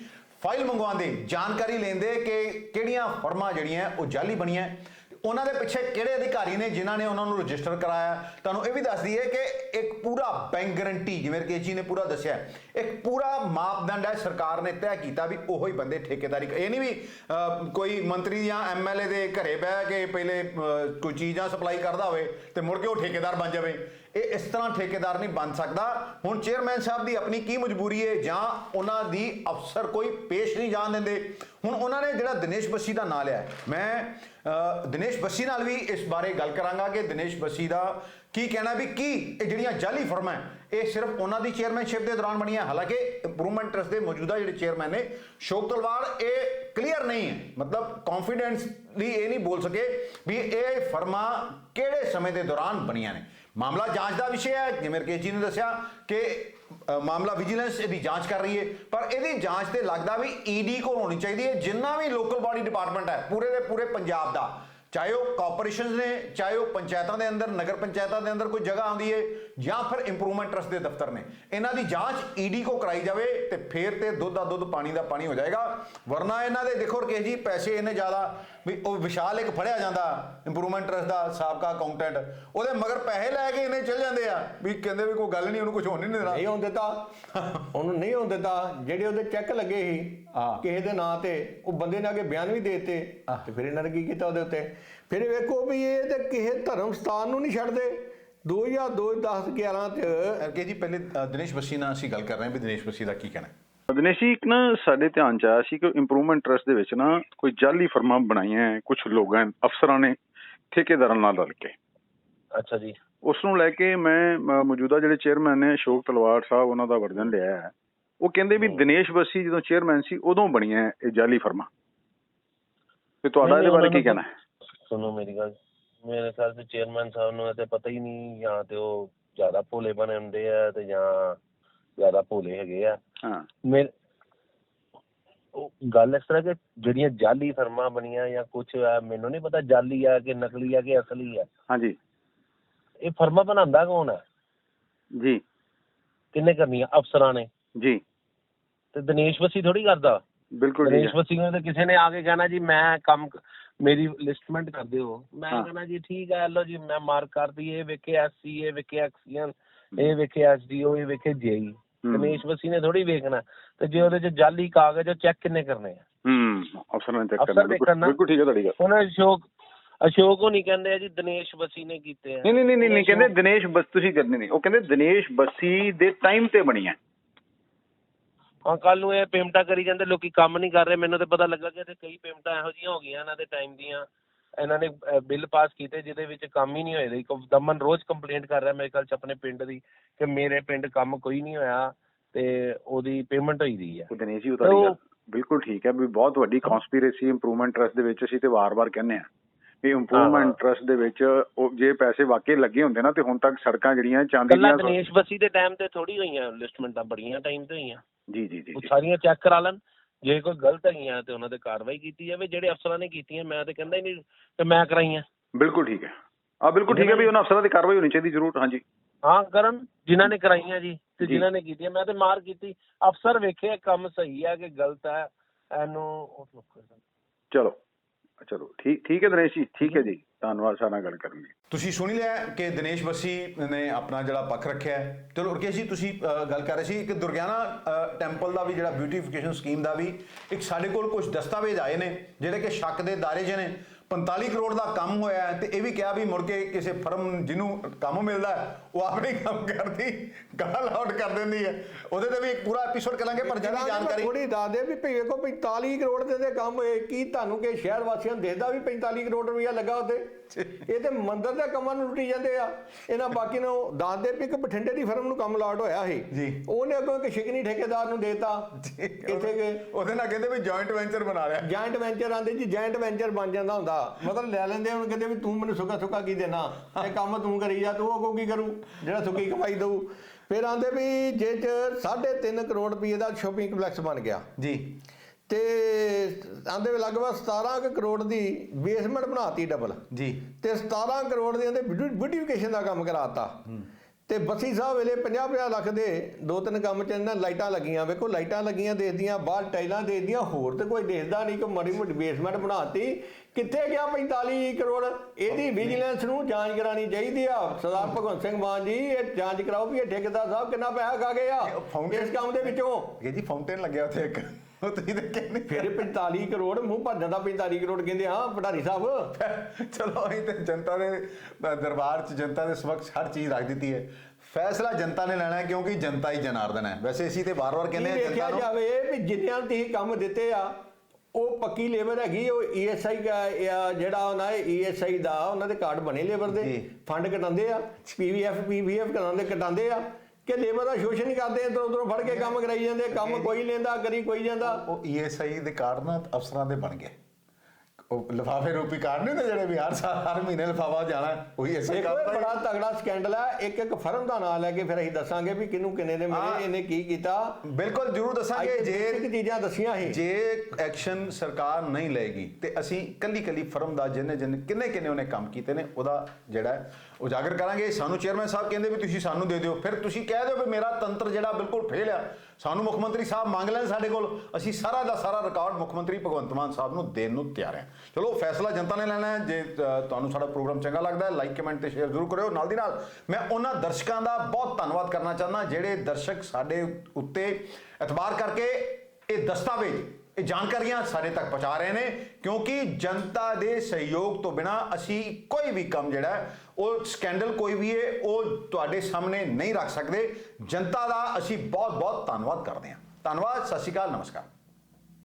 A: ਫਾਈਲ ਮੰਗਵਾਉਂਦੇ ਜਾਣਕਾਰੀ ਲੈਂਦੇ ਕਿ ਕਿਹੜੀਆਂ ਫਰਮਾਂ ਜਿਹੜੀਆਂ ਉਹ ਜਾਲੀ ਬਣੀਆਂ ਉਹਨਾਂ ਦੇ ਪਿੱਛੇ ਕਿਹੜੇ ਅਧਿਕਾਰੀ ਨੇ ਜਿਨ੍ਹਾਂ ਨੇ ਉਹਨਾਂ ਨੂੰ ਰਜਿਸਟਰ ਕਰਾਇਆ? ਤੁਹਾਨੂੰ ਇਹ ਵੀ ਦੱਸ ਦਈਏ ਕਿ ਇੱਕ ਪੂਰਾ ਬੈਂਕ ਗਰੰਟੀ, ਜਿਵੇਂ ਰਕੇਸ਼ ਜੀ ਨੇ ਪੂਰਾ ਦੱਸਿਆ ਇੱਕ ਪੂਰਾ ਮਾਪਦੰਡ ਹੈ ਸਰਕਾਰ ਨੇ ਤੈਅ ਕੀਤਾ ਵੀ ਉਹੋ ਹੀ ਬੰਦੇ ਠੇਕੇਦਾਰੀ ਇਹ ਨਹੀਂ ਵੀ ਕੋਈ ਮੰਤਰੀ ਜਾਂ ਐਮਐਲਏ ਦੇ ਘਰੇ ਬਹਿ ਕੇ ਪਹਿਲੇ ਕੋਈ ਚੀਜ਼ਾਂ ਸਪਲਾਈ ਕਰਦਾ ਹੋਵੇ ਤੇ ਮੁੜ ਕੇ ਉਹ ਠੇਕੇਦਾਰ ਬਣ ਜਾਵੇ। ਇਹ ਇਸ ਤਰ੍ਹਾਂ ਠੇਕੇਦਾਰ ਨਹੀਂ ਬਣ ਸਕਦਾ। ਹੁਣ ਚੇਅਰਮੈਨ ਸਾਹਿਬ ਦੀ ਆਪਣੀ ਕੀ ਮਜਬੂਰੀ ਹੈ ਜਾਂ ਉਹਨਾਂ ਦੀ ਅਫਸਰ ਕੋਈ ਪੇਸ਼ ਨਹੀਂ ਜਾਣ ਦਿੰਦੇ। ਹੁਣ ਉਹਨਾਂ ਨੇ ਜਿਹੜਾ ਦਿਨੇਸ਼ ਬੱਸੀ ਦਾ ਨਾਂ ਲਿਆ ਮੈਂ ਦਿਨੇਸ਼ ਬੱਸੀ ਨਾਲ ਵੀ ਇਸ ਬਾਰੇ ਗੱਲ ਕਰਾਂਗਾ ਕਿ ਦਿਨੇਸ਼ ਬੱਸੀ ਦਾ ਕੀ ਕਹਿਣਾ ਵੀ ਕੀ ਇਹ ਜਿਹੜੀਆਂ ਜਾਲੀ ਫਰਮਾਂ ਹੈ, ਇਹ ਸਿਰਫ ਉਹਨਾਂ ਦੀ ਚੇਅਰਮੈਨਸ਼ਿਪ ਦੇ ਦੌਰਾਨ ਬਣੀਆਂ। ਹਾਲਾਂਕਿ ਇੰਪਰੂਵਮੈਂਟ ਟਰਸਟ ਦੇ ਮੌਜੂਦਾ ਜਿਹੜੇ ਚੇਅਰਮੈਨ ਨੇ ਸ਼ੋਕ ਤਲਵਾਰ ਇਹ ਕਲੀਅਰ ਨਹੀਂ ਹੈ। ਮਤਲਬ ਕੌਨਫੀਡੈਂਸਲੀ ਇਹ ਨਹੀਂ ਬੋਲ ਸਕੇ ਵੀ ਇਹ ਫਰਮਾਂ ਕਿਹੜੇ ਸਮੇਂ ਦੇ ਦੌਰਾਨ ਬਣੀਆਂ ਨੇ। ਮਾਮਲਾ ਜਾਂਚ ਦਾ ਵਿਸ਼ੇ ਹੈ। ਜਿਵੇਂ ਰਕੇਸ਼ ਜੀ ਨੇ ਦੱਸਿਆ ਕਿ ਮਾਮਲਾ ਵਿਜੀਲੈਂਸ ਇਹਦੀ ਜਾਂਚ ਕਰ ਰਹੀ ਹੈ। ਪਰ ਇਹਦੀ ਜਾਂਚ ਤੇ ਲੱਗਦਾ ਵੀ ਈਡੀ ਕੋਲ ਹੋਣੀ ਚਾਹੀਦੀ ਹੈ। ਜਿੰਨਾ ਵੀ ਲੋਕਲ ਬਾਡੀ ਡਿਪਾਰਟਮੈਂਟ ਹੈ, ਪੂਰੇ ਦੇ ਪੂਰੇ ਪੰਜਾਬ ਦਾ, ਚਾਹੇ ਉਹ ਕਾਰਪੋਰੇਸ਼ਨਸ ਨੇ, ਚਾਹੇ ਉਹ ਪੰਚਾਇਤਾਂ ਦੇ ਅੰਦਰ, ਨਗਰ ਪੰਚਾਇਤਾਂ ਦੇ ਅੰਦਰ ਕੋਈ ਜਗ੍ਹਾ ਆਉਂਦੀ ਹੈ ਜਾਂ ਫਿਰ ਇੰਪਰੂਵਮੈਂਟ ਟਰਸਟ ਦੇ ਦਫ਼ਤਰ ਨੇ। ਇਹਨਾਂ ਦੀ ਜਾਂਚ ਈਡੀ ਕੋ ਕਰਾਈ ਜਾਵੇ ਤੇ ਫੇਰ ਤੇ ਦੁੱਧ ਦਾ ਦੁੱਧ ਪਾਣੀ ਦਾ ਪਾਣੀ ਹੋ ਜਾਏਗਾ। ਵਰਨਾ ਇਹਨਾਂ ਦੇ ਦੇਖੋ ਰਕੇਸ਼ ਜੀ ਪੈਸੇ ਇੰਨੇ ਜ਼ਿਆਦਾ ਵੀ ਉਹ ਵਿਸ਼ਾਲ ਇੱਕ ਫੜਿਆ ਜਾਂਦਾ ਇੰਪਰੂਵਮੈਂਟ ਟਰਸਟ ਦਾ ਸਾਬਕਾ ਅਕਾਊਂਟੈਂਟ ਉਹਦੇ ਮਗਰ ਪੈਸੇ ਲੈ ਕੇ ਇਹਨੇ ਚੱਲ ਜਾਂਦੇ ਆ ਵੀ ਕਹਿੰਦੇ ਵੀ ਕੋਈ ਗੱਲ ਨਹੀਂ ਉਹਨੂੰ ਕੁਝ ਹੋਣ ਨਹੀਂ ਦੇਣਾ।
B: ਨਹੀਂ ਹੋਣ ਦਿੱਤਾ। ਉਹਨੂੰ ਨਹੀਂ ਹੋਣ ਦਿੱਤਾ। ਜਿਹੜੇ ਉਹਦੇ ਚੈੱਕ ਲੱਗੇ ਸੀ। ਕਿਸੇ ਦੇ ਨਾਂ ਤੇ ਉਹ ਬੰਦੇ ਨੇ ਕੇ ਬਿਆਨ ਵੀ ਦੇ ਦਿੱਤੇ। ਤੇ ਫਿਰ ਇਹਨਾਂ ਨੇ ਕੀ ਕੀਤਾ ਉਹਦੇ ਉੱਤੇ? ਫਿਰ ਵੇਖੋ ਵੀ ਇਹ ਤੇ ਕਿਸੇ ਧਰਮ ਸਥਾਨ ਨੂੰ ਨਹੀਂ ਛੱਡਦੇ। 2002 10 11 ਚ
A: ਰਕੇਸ਼ ਜੀ ਪਹਿਲੇ ਅ, ਦਿਨੇਸ਼ ਬੱਸੀ ਨਾਲ ਅਸੀਂ ਗੱਲ ਕਰ ਰਹੇ ਹਾਂ ਵੀ ਦਿਨੇਸ਼ ਬੱਸੀ ਦਾ ਕੀ ਕਹਿਣਾ ਹੈ।
C: ਦਿਨੇਸ਼ ਜੀ ਇੱਕ ਨਾ ਸਾਡੇ ਧਿਆਨ ਚ ਆਇਆ ਸੀ ਕਿ ਇੰਪਰੂਵਮੈਂਟ ਟਰਸਟ ਦੇ ਵਿੱਚ ਨਾ ਕੋਈ ਜਾਲੀ ਫਰਮਾਂ ਬਣਾਈਆਂ ਕੁਝ ਲੋਕਾਂ ਅਫਸਰਾਂ ਨੇ ਠੇਕੇਦਾਰਾਂ ਨਾਲ ਰਲ ਕੇ।
E: ਅੱਛਾ ਜੀ।
C: ਉਸ ਨੂੰ ਲੈ ਕੇ ਮੈਂ ਮ- ਮੌਜੂਦਾ ਜਿਹੜੇ ਚੇਅਰਮੈਨ ਨੇ ਅਸ਼ੋਕ ਤਲਵਾਰ ਸਾਹਿਬ ਉਹਨਾਂ ਦਾ ਵਰਜਨ ਲਿਆ ਹੈ। ਉਹ ਕਹਿੰਦੇ ਵੀ ਦਿਨੇਸ਼ ਬੱਸੀ ਜਦੋਂ ਚੇਅਰਮੈਨ ਸੀ ਉਦੋਂ ਬਣੀਆਂ ਇਹ ਜਾਲੀ ਫਰਮਾਂ। ਤੇ ਤੁਹਾਡਾ
E: ਨਹੀਂ,
C: ਇਹਦੇ ਬਾਰੇ
E: ਉਹਨਾਂ
C: ਕੀ ਕਹਿਣਾ ਹੈ?
E: ਸੁਣੋ ਮੇਰੀ ਗੱਲ। ਮੇਰੇ ਖਿਆਲ ਤੇ ਚੇਅਰਮੈਨ ਸਾਹਿਬ ਨੂੰ ਤੇ ਪਤਾ ਹੀ ਨਹੀਂ ਜਾਂ ਤੇ ਉਹ ਜ਼ਿਆਦਾ ਭੋਲੇ ਬਣੇ ਹੁੰਦੇ ਆ ਤੇ ਜਾਂ ਜ਼ਿਆਦਾ ਭੋਲੇ ਹੈਗੇ ਆ।
C: ਹਾਂ।
E: ਮੇਰੇ ਉਹ ਗੱਲ ਇਸ ਤਰ੍ਹਾਂ ਕਿ ਜਿਹੜੀਆਂ ਜਾਲੀ ਫਰਮਾਂ ਬਣੀਆਂ ਜਾਂ ਕੁਝ ਆ ਮੈਨੂੰ ਨਹੀਂ ਪਤਾ ਜਾਲੀ ਆ ਕਿ ਨਕਲੀ ਆ ਕਿ ਅਸਲੀ ਆ।
C: ਹਾਂਜੀ।
E: ਇਹ ਫਰਮਾਂ ਬਣਾਉਂਦਾ ਕੌਣ ਹੈ
C: ਜੀ।
E: ਕਿੰਨੇ ਕਰਨੀਆਂ? ਅਫਸਰਾਂ ਨੇ।
C: ਜੀ।
E: ਤੇ ਦਿਨੇਸ਼ ਵਸੀ ਥੋੜੀ ਕਰਦਾ?
C: ਬਿਲਕੁਲ ਠੀਕ
E: ਦਿਨੇਸ਼
C: ਹੈ
E: ਵਸੀ ਨੂੰ ਤੇ ਕਿਸੇ ਨੇ ਆ ਕੇ ਕਹਿਣਾ ਜੀ ਮੈਂ ਕੰਮ ਮੇਰੀ ਲਿਸਟਮੈਂਟ ਕਰ ਦਿਓ। ਮੈਂ। ਕਹਿਣਾ ਜੀ ਠੀਕ ਹੈ ਲਓ ਜੀ ਮੈਂ ਮਾਰਕ ਕਰਦੀ ਇਹ ਵੇਖੇ ਐਸਸੀ ਇਹ ਵੇਖੇ ਐਕਸੀਅਨ ਇਹ ਵੇਖੇ ਐਸਡੀਓ ਇਹ ਵੇਖੇ ਜੇਈ
C: ਹੂੰ।
E: ਦਿਨੇਸ਼ ਵਸੀ ਨੇ ਥੋੜੀ ਵੇਖਣਾ। ਤੇ ਜੇ ਉਹਦੇ ਚ ਜਾਲੀ ਕਾਗਜ਼ ਉਹ ਚੈੱਕ ਕਿੰਨੇ ਕਰਨੇ ਆ?
C: ਹੂੰ ਅਫਸਰਾਂ ਨੇ ਚੈੱਕ ਕਰਨਾ ਬਿਲਕੁਲ ਠੀਕ ਹੈ ਤੁਹਾਡੀ ਗੱਲ।
E: ਹੁਣ ਅਸ਼ੋਕ ਅਸ਼ੋਕ ਉਹ ਨਹੀਂ ਕਹਿੰਦੇ ਆ ਜੀ ਦਿਨੇਸ਼ ਵਸੀ ਨੇ ਕੀਤੇ ਆ।
C: ਨਹੀਂ ਨਹੀਂ ਨਹੀਂ ਨਹੀਂ ਕਹਿੰਦੇ ਦਿਨੇਸ਼ ਬਸ ਤੁਸੀਂ ਕਰਨੀ ਨਹੀਂ ਉਹ ਕਹਿੰਦੇ ਦਿਨੇਸ਼ ਬੱਸੀ ਦੇ ਟਾਈਮ ਤੇ ਬਣੀਆਂ।
E: ਹਾਂ ਕੱਲ ਨੂੰ ਇਹ ਪੇਮੈਂਟਾਂ ਕਰੀ ਜਾਂਦੇ ਲੋਕੀ ਕੰਮ ਨਹੀਂ ਕਰ ਰਹੇ। ਮੈਨੂੰ ਤੇ ਪਤਾ ਲੱਗਾ ਕਿ ਇੱਥੇ ਕਈ ਪੇਮੈਂਟਾਂ ਇਹੋ ਜਿਹੀਆਂ ਹੋ ਗਈਆਂ ਇਹਨਾਂ ਦੇ ਟਾਈਮ ਦੀਆਂ। ਇਹਨਾਂ ਨੇ ਬਿੱਲ ਪਾਸ ਕੀਤੇ ਜਿਹਦੇ ਵਿੱਚ ਕੰਮ ਹੀ ਨਹੀਂ ਹੋਏ। ਦੇ ਦਮਨ ਰੋਜ਼ ਕੰਪਲੇਂਟ ਕਰ ਰਿਹਾ ਮੇਰੇ ਖਿਆਲ ਚ ਆਪਣੇ ਪਿੰਡ ਦੀ ਕਿ ਮੇਰੇ ਪਿੰਡ ਕੰਮ ਕੋਈ ਨਹੀਂ ਹੋਇਆ ਤੇ ਉਹਦੀ ਪੇਮੈਂਟ ਹੋਈ ਦੀ ਆ।
C: ਦਿਨੇਸ਼ ਜੀ ਉਹ ਤੁਹਾਡੀ ਗੱਲ ਬਿਲਕੁਲ ਠੀਕ ਹੈ ਵੀ ਬਹੁਤ ਵੱਡੀ ਕਨਸਪੀਰੇਸੀ ਇੰਪਰੂਵਮੈਂਟ ਟਰਸਟ ਦੇ ਵਿੱਚ ਅਸੀਂ ਤੇ ਵਾਰ-ਵਾਰ ਕਹਿੰਦੇ ਆ ਵੀ ਇੰਪਰੂਵਮੈਂਟ। ਟਰਸਟ ਦੇ ਵਿੱਚ ਉਹ ਜੇ ਪੈਸੇ ਵਾਕਈ ਲੱਗੇ ਹੁੰਦੇ ਨਾ ਤੇ ਹੁਣ ਤੱਕ ਸੜਕਾਂ ਜਿਹੜੀਆਂ ਚਾਂਦੀ
E: ਕੱਲਾ
C: ਦੀਆਂ
E: ਦਿਨੇਸ਼ ਬਸੀ ਦੇ ਟਾਈਮ ਤੇ ਥੋੜੀ ਹੋਈਆਂ ਲਿਸਟਮੈਂਟਾਂ ਬੜੀਆਂ ਟਾਈਮ ਤੇ ਹੋਈਆਂ।
C: ਜੀ ਜੀ ਜੀ
E: ਉਹ। ਸਾਰੀਆਂ ਚੈੱਕ ਕਰਾ ਲੈਣ। ਜੇ ਕੋਈ ਗਲਤ ਹੈਗੀਆਂ ਤੇ ਉਹਨਾਂ ਤੇ ਕਾਰਵਾਈ ਕੀਤੀ ਜਾਵੇ। ਜਿਹੜੇ ਅਫਸਰਾਂ ਨੇ ਕੀਤੀਆਂ ਮੈਂ ਤੇ ਕਹਿੰਦਾ ਹੀ ਨਹੀਂ ਕਿ ਮੈਂ ਕਰਾਈਆਂ
C: ਬਿਲਕੁਲ ਠੀਕ ਹੈ। ਆ ਬਿਲਕੁਲ ਠੀਕ ਹੈ ਵੀ ਉਹਨਾਂ ਅਫਸਰਾਂ ਦੀ ਕਾਰਵਾਈ ਹੋਣੀ ਚਾਹੀਦੀ ਜ਼ਰੂਰ ਹਾਂਜੀ।
E: ਹਾਂ ਕਰਨ ਜਿਨ੍ਹਾਂ ਨੇ ਕਰਾਈਆਂ ਜੀ ਤੇ। ਜਿਨ੍ਹਾਂ ਨੇ ਕੀਤੀਆਂ ਮੈਂ ਤੇ ਮਾਰ ਕੀਤੀ। ਅਫਸਰ ਵੇਖੇ ਕੰਮ ਸਹੀ ਹੈ ਕਿ ਗਲਤ ਹੈ ਇਹਨੂੰ
C: ਚਲੋ। ਚਲੋ ਠੀਕ ਠੀਕ ਹੈ ਦਿਨੇਸ਼ ਜੀ ਠੀਕ ਹੈ। ਜੀ। ਧੰਨਵਾਦ ਸਾਡੇ ਗੱਲ ਕਰਨ ਲਈ।
A: ਤੁਸੀਂ ਸੁਣੀ ਲਿਆ ਕਿ ਦਿਨੇਸ਼ ਬੱਸੀ ਨੇ ਆਪਣਾ ਜਿਹੜਾ ਪੱਖ ਰੱਖਿਆ ਹੈ। ਚਲੋ ਰਕੇਸ਼ ਜੀ ਤੁਸੀਂ ਅ, ਗੱਲ ਕਰ ਰਹੇ ਸੀ ਕਿ ਦੁਰਗਿਆਨਾ ਟੈਂਪਲ ਦਾ ਵੀ ਜਿਹੜਾ ਬਿਊਟੀਫਿਕੇਸ਼ਨ ਸਕੀਮ ਦਾ ਵੀ ਇੱਕ ਸਾਡੇ ਕੋਲ ਕੁਝ ਦਸਤਾਵੇਜ਼ ਆਏ ਨੇ ਜਿਹੜੇ ਕਿ ਸ਼ੱਕ ਦੇ ਦਾਇਰੇ 'ਚ ਨੇ। 45 ਕਰੋੜ ਦਾ ਕੰਮ ਹੋਇਆ ਹੈ ਤੇ ਇਹ ਵੀ ਕਿਹਾ ਵੀ ਮੁੜ ਕੇ ਕਿਸੇ ਫਰਮ ਜਿਹਨੂੰ ਕੰਮ ਮਿਲਦਾ ਹੈ, ਉਹ ਆਪਣੇ ਕੰਮ ਕਰਦੀ ਗਾਲ ਆਊਟ ਕਰ ਦਿੰਦੀ ਹੈ। ਉਹਦੇ ਤੇ ਵੀ ਇੱਕ ਪੂਰਾ ਐਪੀਸੋਡ ਕਰਾਂਗੇ ਪਰ ਜਿਹਦੀ ਜਾਣਕਾਰੀ
B: ਥੋੜੀ ਦੱਸ ਦੇ ਵੀ ਭਈ ਵੇਖੋ 45 ਕਰੋੜ ਦੇ ਤੇ ਕੰਮ ਹੋਏ ਕੀ ਤੁਹਾਨੂੰ ਕਿ ਸ਼ਹਿਰ ਵਾਸੀਆਂ ਨੂੰ ਦੇਖਦਾ ਵੀ 45 ਕਰੋੜ ਰੁਪਇਆ ਲੱਗਾ ਉੱਤੇ ਇਹ ਤੇ ਮੰਦਰ ਦੇ ਕੰਮਾਂ ਨੂੰ ਲੁੱਟੀ ਜਾਂਦੇ ਆ। ਇਹਨਾਂ ਬਾਕੀ ਨੂੰ ਦੱਸਦੇ ਵੀ ਕਿ ਬਠਿੰਡੇ ਦੀ ਫਰਮ ਨੂੰ ਕੰਮ ਲਾਟ ਹੋਇਆ ਸੀ।
A: ਜੀ।
B: ਉਹਨੇ ਅੱਗੋਂ ਇੱਕ ਸ਼ਿਕਨੀ ਠੇਕੇਦਾਰ ਨੂੰ ਦੇਤਾ। ਇੱਥੇ ਗਏ?
A: ਉਹਦੇ ਨਾਲ ਕਹਿੰਦੇ ਵੀ ਜੁਆਇੰਟ ਵੈਂਚਰ ਬਣਾ ਲਿਆ।
B: ਜੁਆਇੰਟ ਵੈਂਚਰ ਆਂਦੇ ਜੀ ਜੁਆਇੰਟ ਵੈਂਚਰ ਬਣ ਜਾਂਦਾ ਹੁੰਦਾ। ਮਤਲਬ ਲੈ ਲੈਂਦੇ ਹੁਣ ਕਹਿੰਦੇ ਵੀ ਤੂੰ ਮੈਨੂੰ ਸੁੱਕਾ ਸੁੱਕਾ ਕੀ ਦੇਣਾ? ਇਹ ਕੰਮ ਤੂੰ ਕਰੀ ਜਾ ਤੂੰ ਅੱਗੋਂ ਕੀ ਕਰੂ? ਜਿਹੜਾ ਸੁੱਕੀ ਕਮਾਈ ਦਊ। ਫਿਰ ਆਂਦੇ ਵੀ ਜੇ ਚ 3.5 ਕਰੋੜ ਰੁਪਏ ਦਾ ਸ਼ੋਪਿੰਗ ਕੰਪਲੈਕਸ ਬਣ ਗਿਆ।
A: ਜੀ।
B: ਤੇ ਆਂਦੇ ਵੀ ਲਗਭਗ 17 ਕੁ ਕਰੋੜ ਦੀ ਬੇਸਮੈਂਟ ਬਣਾਤੀ ਡਬਲ
A: ਜੀ।
B: ਤੇ 17 ਕਰੋੜ ਦੇ ਆਂਦੇ ਬਿਊਟੀਫਿਕੇਸ਼ਨ ਦਾ ਕੰਮ ਕਰਾਤਾ। ਤੇ ਬੱਸੀ ਸਾਹਿਬ ਵੇਲੇ 50-50 ਲੱਖ ਦੇ ਦੋ ਤਿੰਨ ਕੰਮ ਚ ਇਹਨਾਂ ਲਾਈਟਾਂ ਲੱਗੀਆਂ। ਵੇਖੋ ਲਾਈਟਾਂ ਲੱਗੀਆਂ ਦੇਖਦੀਆਂ ਬਾਹਰ ਟਾਈਲਾਂ ਦੇਖਦੀਆਂ ਹੋਰ ਤੇ ਕੋਈ ਦੇਖਦਾ ਨਹੀਂ ਕਿ ਮੜੀ ਮੋਟੀ ਬੇਸਮੈਂਟ ਬਣਾਤੀ। ਕਿੱਥੇ ਗਿਆ 45 ਕਰੋੜ? ਇਹਦੀ ਵਿਜੀਲੈਂਸ ਨੂੰ ਜਾਂਚ ਕਰਾਣੀ ਚਾਹੀਦੀ ਆ। ਸਰਦਾਰ ਭਗਵੰਤ ਸਿੰਘ ਮਾਨ ਜੀ ਇਹ ਜਾਂਚ ਕਰਾਓ ਵੀ ਇਹ ਠੇਕੇਦਾਰ ਸਾਹਿਬ ਕਿੰਨਾ ਪੈਸਾ ਖਾ ਗਏ ਆ ਇਸ ਕੰਮ ਦੇ ਵਿੱਚੋਂ।
A: ਇਹ ਜੀ ਫਾਊਂਟੇਨ ਲੱਗਿਆ ਉੱਥੇ ਇੱਕ। ਉਹ ਤੁਸੀਂ ਦੇਖਿਆ ਨਹੀਂ
B: ਫਿਰ 45 ਕਰੋੜ ਮੂੰਹ ਭਰ ਜਾਂਦਾ 45 ਕਰੋੜ ਕਹਿੰਦੇ ਹਾਂ ਭੰਡਾਰੀ ਸਾਹਿਬ।
A: ਚਲੋ ਅਸੀਂ ਤੇ ਜਨਤਾ ਦੇ ਦਰਬਾਰ 'ਚ ਜਨਤਾ ਦੇ ਸਮਕਸ਼ ਹਰ ਚੀਜ਼ ਰੱਖ ਦਿੱਤੀ ਹੈ। ਫੈਸਲਾ ਜਨਤਾ ਨੇ ਲੈਣਾ ਹੈ ਕਿਉਂਕਿ ਜਨਤਾ ਹੀ ਜਨਾਰਦਨ ਹੈ। ਵੈਸੇ ਅਸੀਂ ਤੇ ਵਾਰ-ਵਾਰ ਕਹਿੰਦੇ ਆ ਜਨਤਾ
B: ਦੇਖਿਆ
A: ਨੂੰ
B: ਜਾਵੇ ਵੀ ਜਿੰਨਿਆਂ ਤੁਸੀਂ ਕੰਮ ਦਿੱਤੇ ਆ ਉਹ ਪੱਕੀ ਲੇਬਰ ਹੈਗੀ ਉਹ ਈਐਸਆਈ ਦਾ ਜਿਹੜਾ ਉਹਨਾਂ ਈਐਸਆਈ ਦਾ ਉਹਨਾਂ ਦੇ ਕਾਰਡ ਬਣੇ ਲੇਬਰ ਦੇ। ਫੰਡ ਕਟਾਉਂਦੇ ਆ ਪੀਵੀਐਫ ਪੀਵੀਐਫ ਕਰਾਉਂਦੇ ਕਟਾਉਂਦੇ ਆ। ਕਿ ਲੇਬਰ ਦਾ ਸ਼ੋਸ਼ਣ ਕਰਦੇ ਇਧਰ ਉਧਰੋਂ ਫੜ ਕੇ ਕੰਮ ਕਰਾਈ ਜਾਂਦੇ ਕੰਮ ਕੋਈ ਲੈਂਦਾ ਕਰੀ ਕੋਈ ਜਾਂਦਾ।
A: ਉਹ ਈਐਸਆਈ ਦੇ ਕਾਰਡ ਨਾ ਅਫਸਰਾਂ ਦੇ ਬਣ ਗਏ। ਉਹ ਲਿਫਾਫੇ ਰੂਪੀ ਕਾਰਡ ਹੁੰਦੇ ਜਿਹੜੇ ਵੀ ਹਰ ਸਾਲ ਹਰ ਮਹੀਨੇ ਲਿਫਾਫਾ ਜਾਣਾ ਉਹ ਈਐਸਆਈ
B: ਇੱਕ
A: ਕਾਰਡ
B: ਬੜਾ ਤਗੜਾ ਸਕੈਂਡਲ ਹੈ ਇੱਕ ਇੱਕ ਫਰਮ ਦਾ ਨਾਮ ਲੈ ਕੇ ਫਿਰ ਅਸੀਂ ਦੱਸਾਂਗੇ ਵੀ ਕਿਹਨੂੰ ਕਿੰਨੇ ਦੇ। ਮਿਲੇ ਇਹਨੇ ਕੀ ਕੀਤਾ।
A: ਬਿਲਕੁਲ ਜ਼ਰੂਰ ਦੱਸਾਂਗੇ। ਜੇ
B: basic ਚੀਜ਼ਾਂ ਦੱਸੀਆਂ ਸੀ।
A: ਜੇ ਐਕਸ਼ਨ ਸਰਕਾਰ ਨਹੀਂ ਲਏਗੀ ਤੇ ਅਸੀਂ ਕੱਲੀ ਕੱਲੀ ਫਰਮ ਦਾ ਜਿੰਨੇ ਜਿੰਨੇ ਕਿੰਨੇ ਕਿੰਨੇ ਉਹਨੇ ਕੰਮ ਕੀਤੇ ਨੇ ਉਹਦਾ ਜਿਹੜਾ ਉਜਾਗਰ ਕਰਾਂਗੇ। ਸਾਨੂੰ ਚੇਅਰਮੈਨ ਸਾਹਿਬ ਕਹਿੰਦੇ ਵੀ ਤੁਸੀਂ ਸਾਨੂੰ ਦੇ ਦਿਓ। ਫਿਰ ਤੁਸੀਂ ਕਹਿ ਦਿਓ ਵੀ ਮੇਰਾ ਤੰਤਰ ਜਿਹੜਾ ਬਿਲਕੁਲ ਫੇਲ ਆ। ਸਾਨੂੰ ਮੁੱਖ ਮੰਤਰੀ ਸਾਹਿਬ ਮੰਗ ਲੈਣ ਸਾਡੇ ਕੋਲ। ਅਸੀਂ ਸਾਰਾ ਦਾ ਸਾਰਾ ਰਿਕਾਰਡ ਮੁੱਖ ਮੰਤਰੀ ਭਗਵੰਤ ਮਾਨ ਸਾਹਿਬ ਨੂੰ ਦੇਣ ਨੂੰ ਤਿਆਰ ਹਾਂ ਚਲੋ ਫੈਸਲਾ ਜਨਤਾ ਨੇ ਲੈਣਾ ਹੈ। ਜੇ ਤੁਹਾਨੂੰ ਸਾਡਾ ਪ੍ਰੋਗਰਾਮ ਚੰਗਾ ਲੱਗਦਾ ਹੈ ਲਾਈਕ ਕਮੈਂਟ ਤੇ ਸ਼ੇਅਰ ਜ਼ਰੂਰ ਕਰਿਓ। ਨਾਲ ਦੀ ਨਾਲ ਮੈਂ ਉਹਨਾਂ ਦਰਸ਼ਕਾਂ ਦਾ ਬਹੁਤ ਧੰਨਵਾਦ ਕਰਨਾ ਚਾਹੁੰਦਾ, ਜਿਹੜੇ ਦਰਸ਼ਕ ਸਾਡੇ ਉੱਤੇ ਇਤਬਾਰ ਕਰਕੇ ਇਹ ਦਸਤਾਵੇਜ਼, ਇਹ ਜਾਣਕਾਰੀਆਂ ਸਾਡੇ ਤੱਕ ਪਹੁੰਚਾ ਰਹੇ ਨੇ। ਕਿਉਂਕਿ ਜਨਤਾ ਦੇ ਸਹਿਯੋਗ ਤੋਂ ਬਿਨਾ ਅਸੀਂ ਕੋਈ ਵੀ ਕੰਮ ਜਿਹੜਾ ਉਹ ਸਕੈਂਡਲ ਕੋਈ ਵੀ ਹੈ, ਉਹ ਤੁਹਾਡੇ ਸਾਹਮਣੇ ਨਹੀਂ ਰੱਖ ਸਕਦੇ। ਜਨਤਾ ਦਾ ਅਸੀਂ ਬਹੁਤ ਬਹੁਤ ਧੰਨਵਾਦ ਕਰਦੇ ਹਾਂ। ਧੰਨਵਾਦ, ਸਤਿ ਸ਼੍ਰੀ ਅਕਾਲ, ਨਮਸਕਾਰ।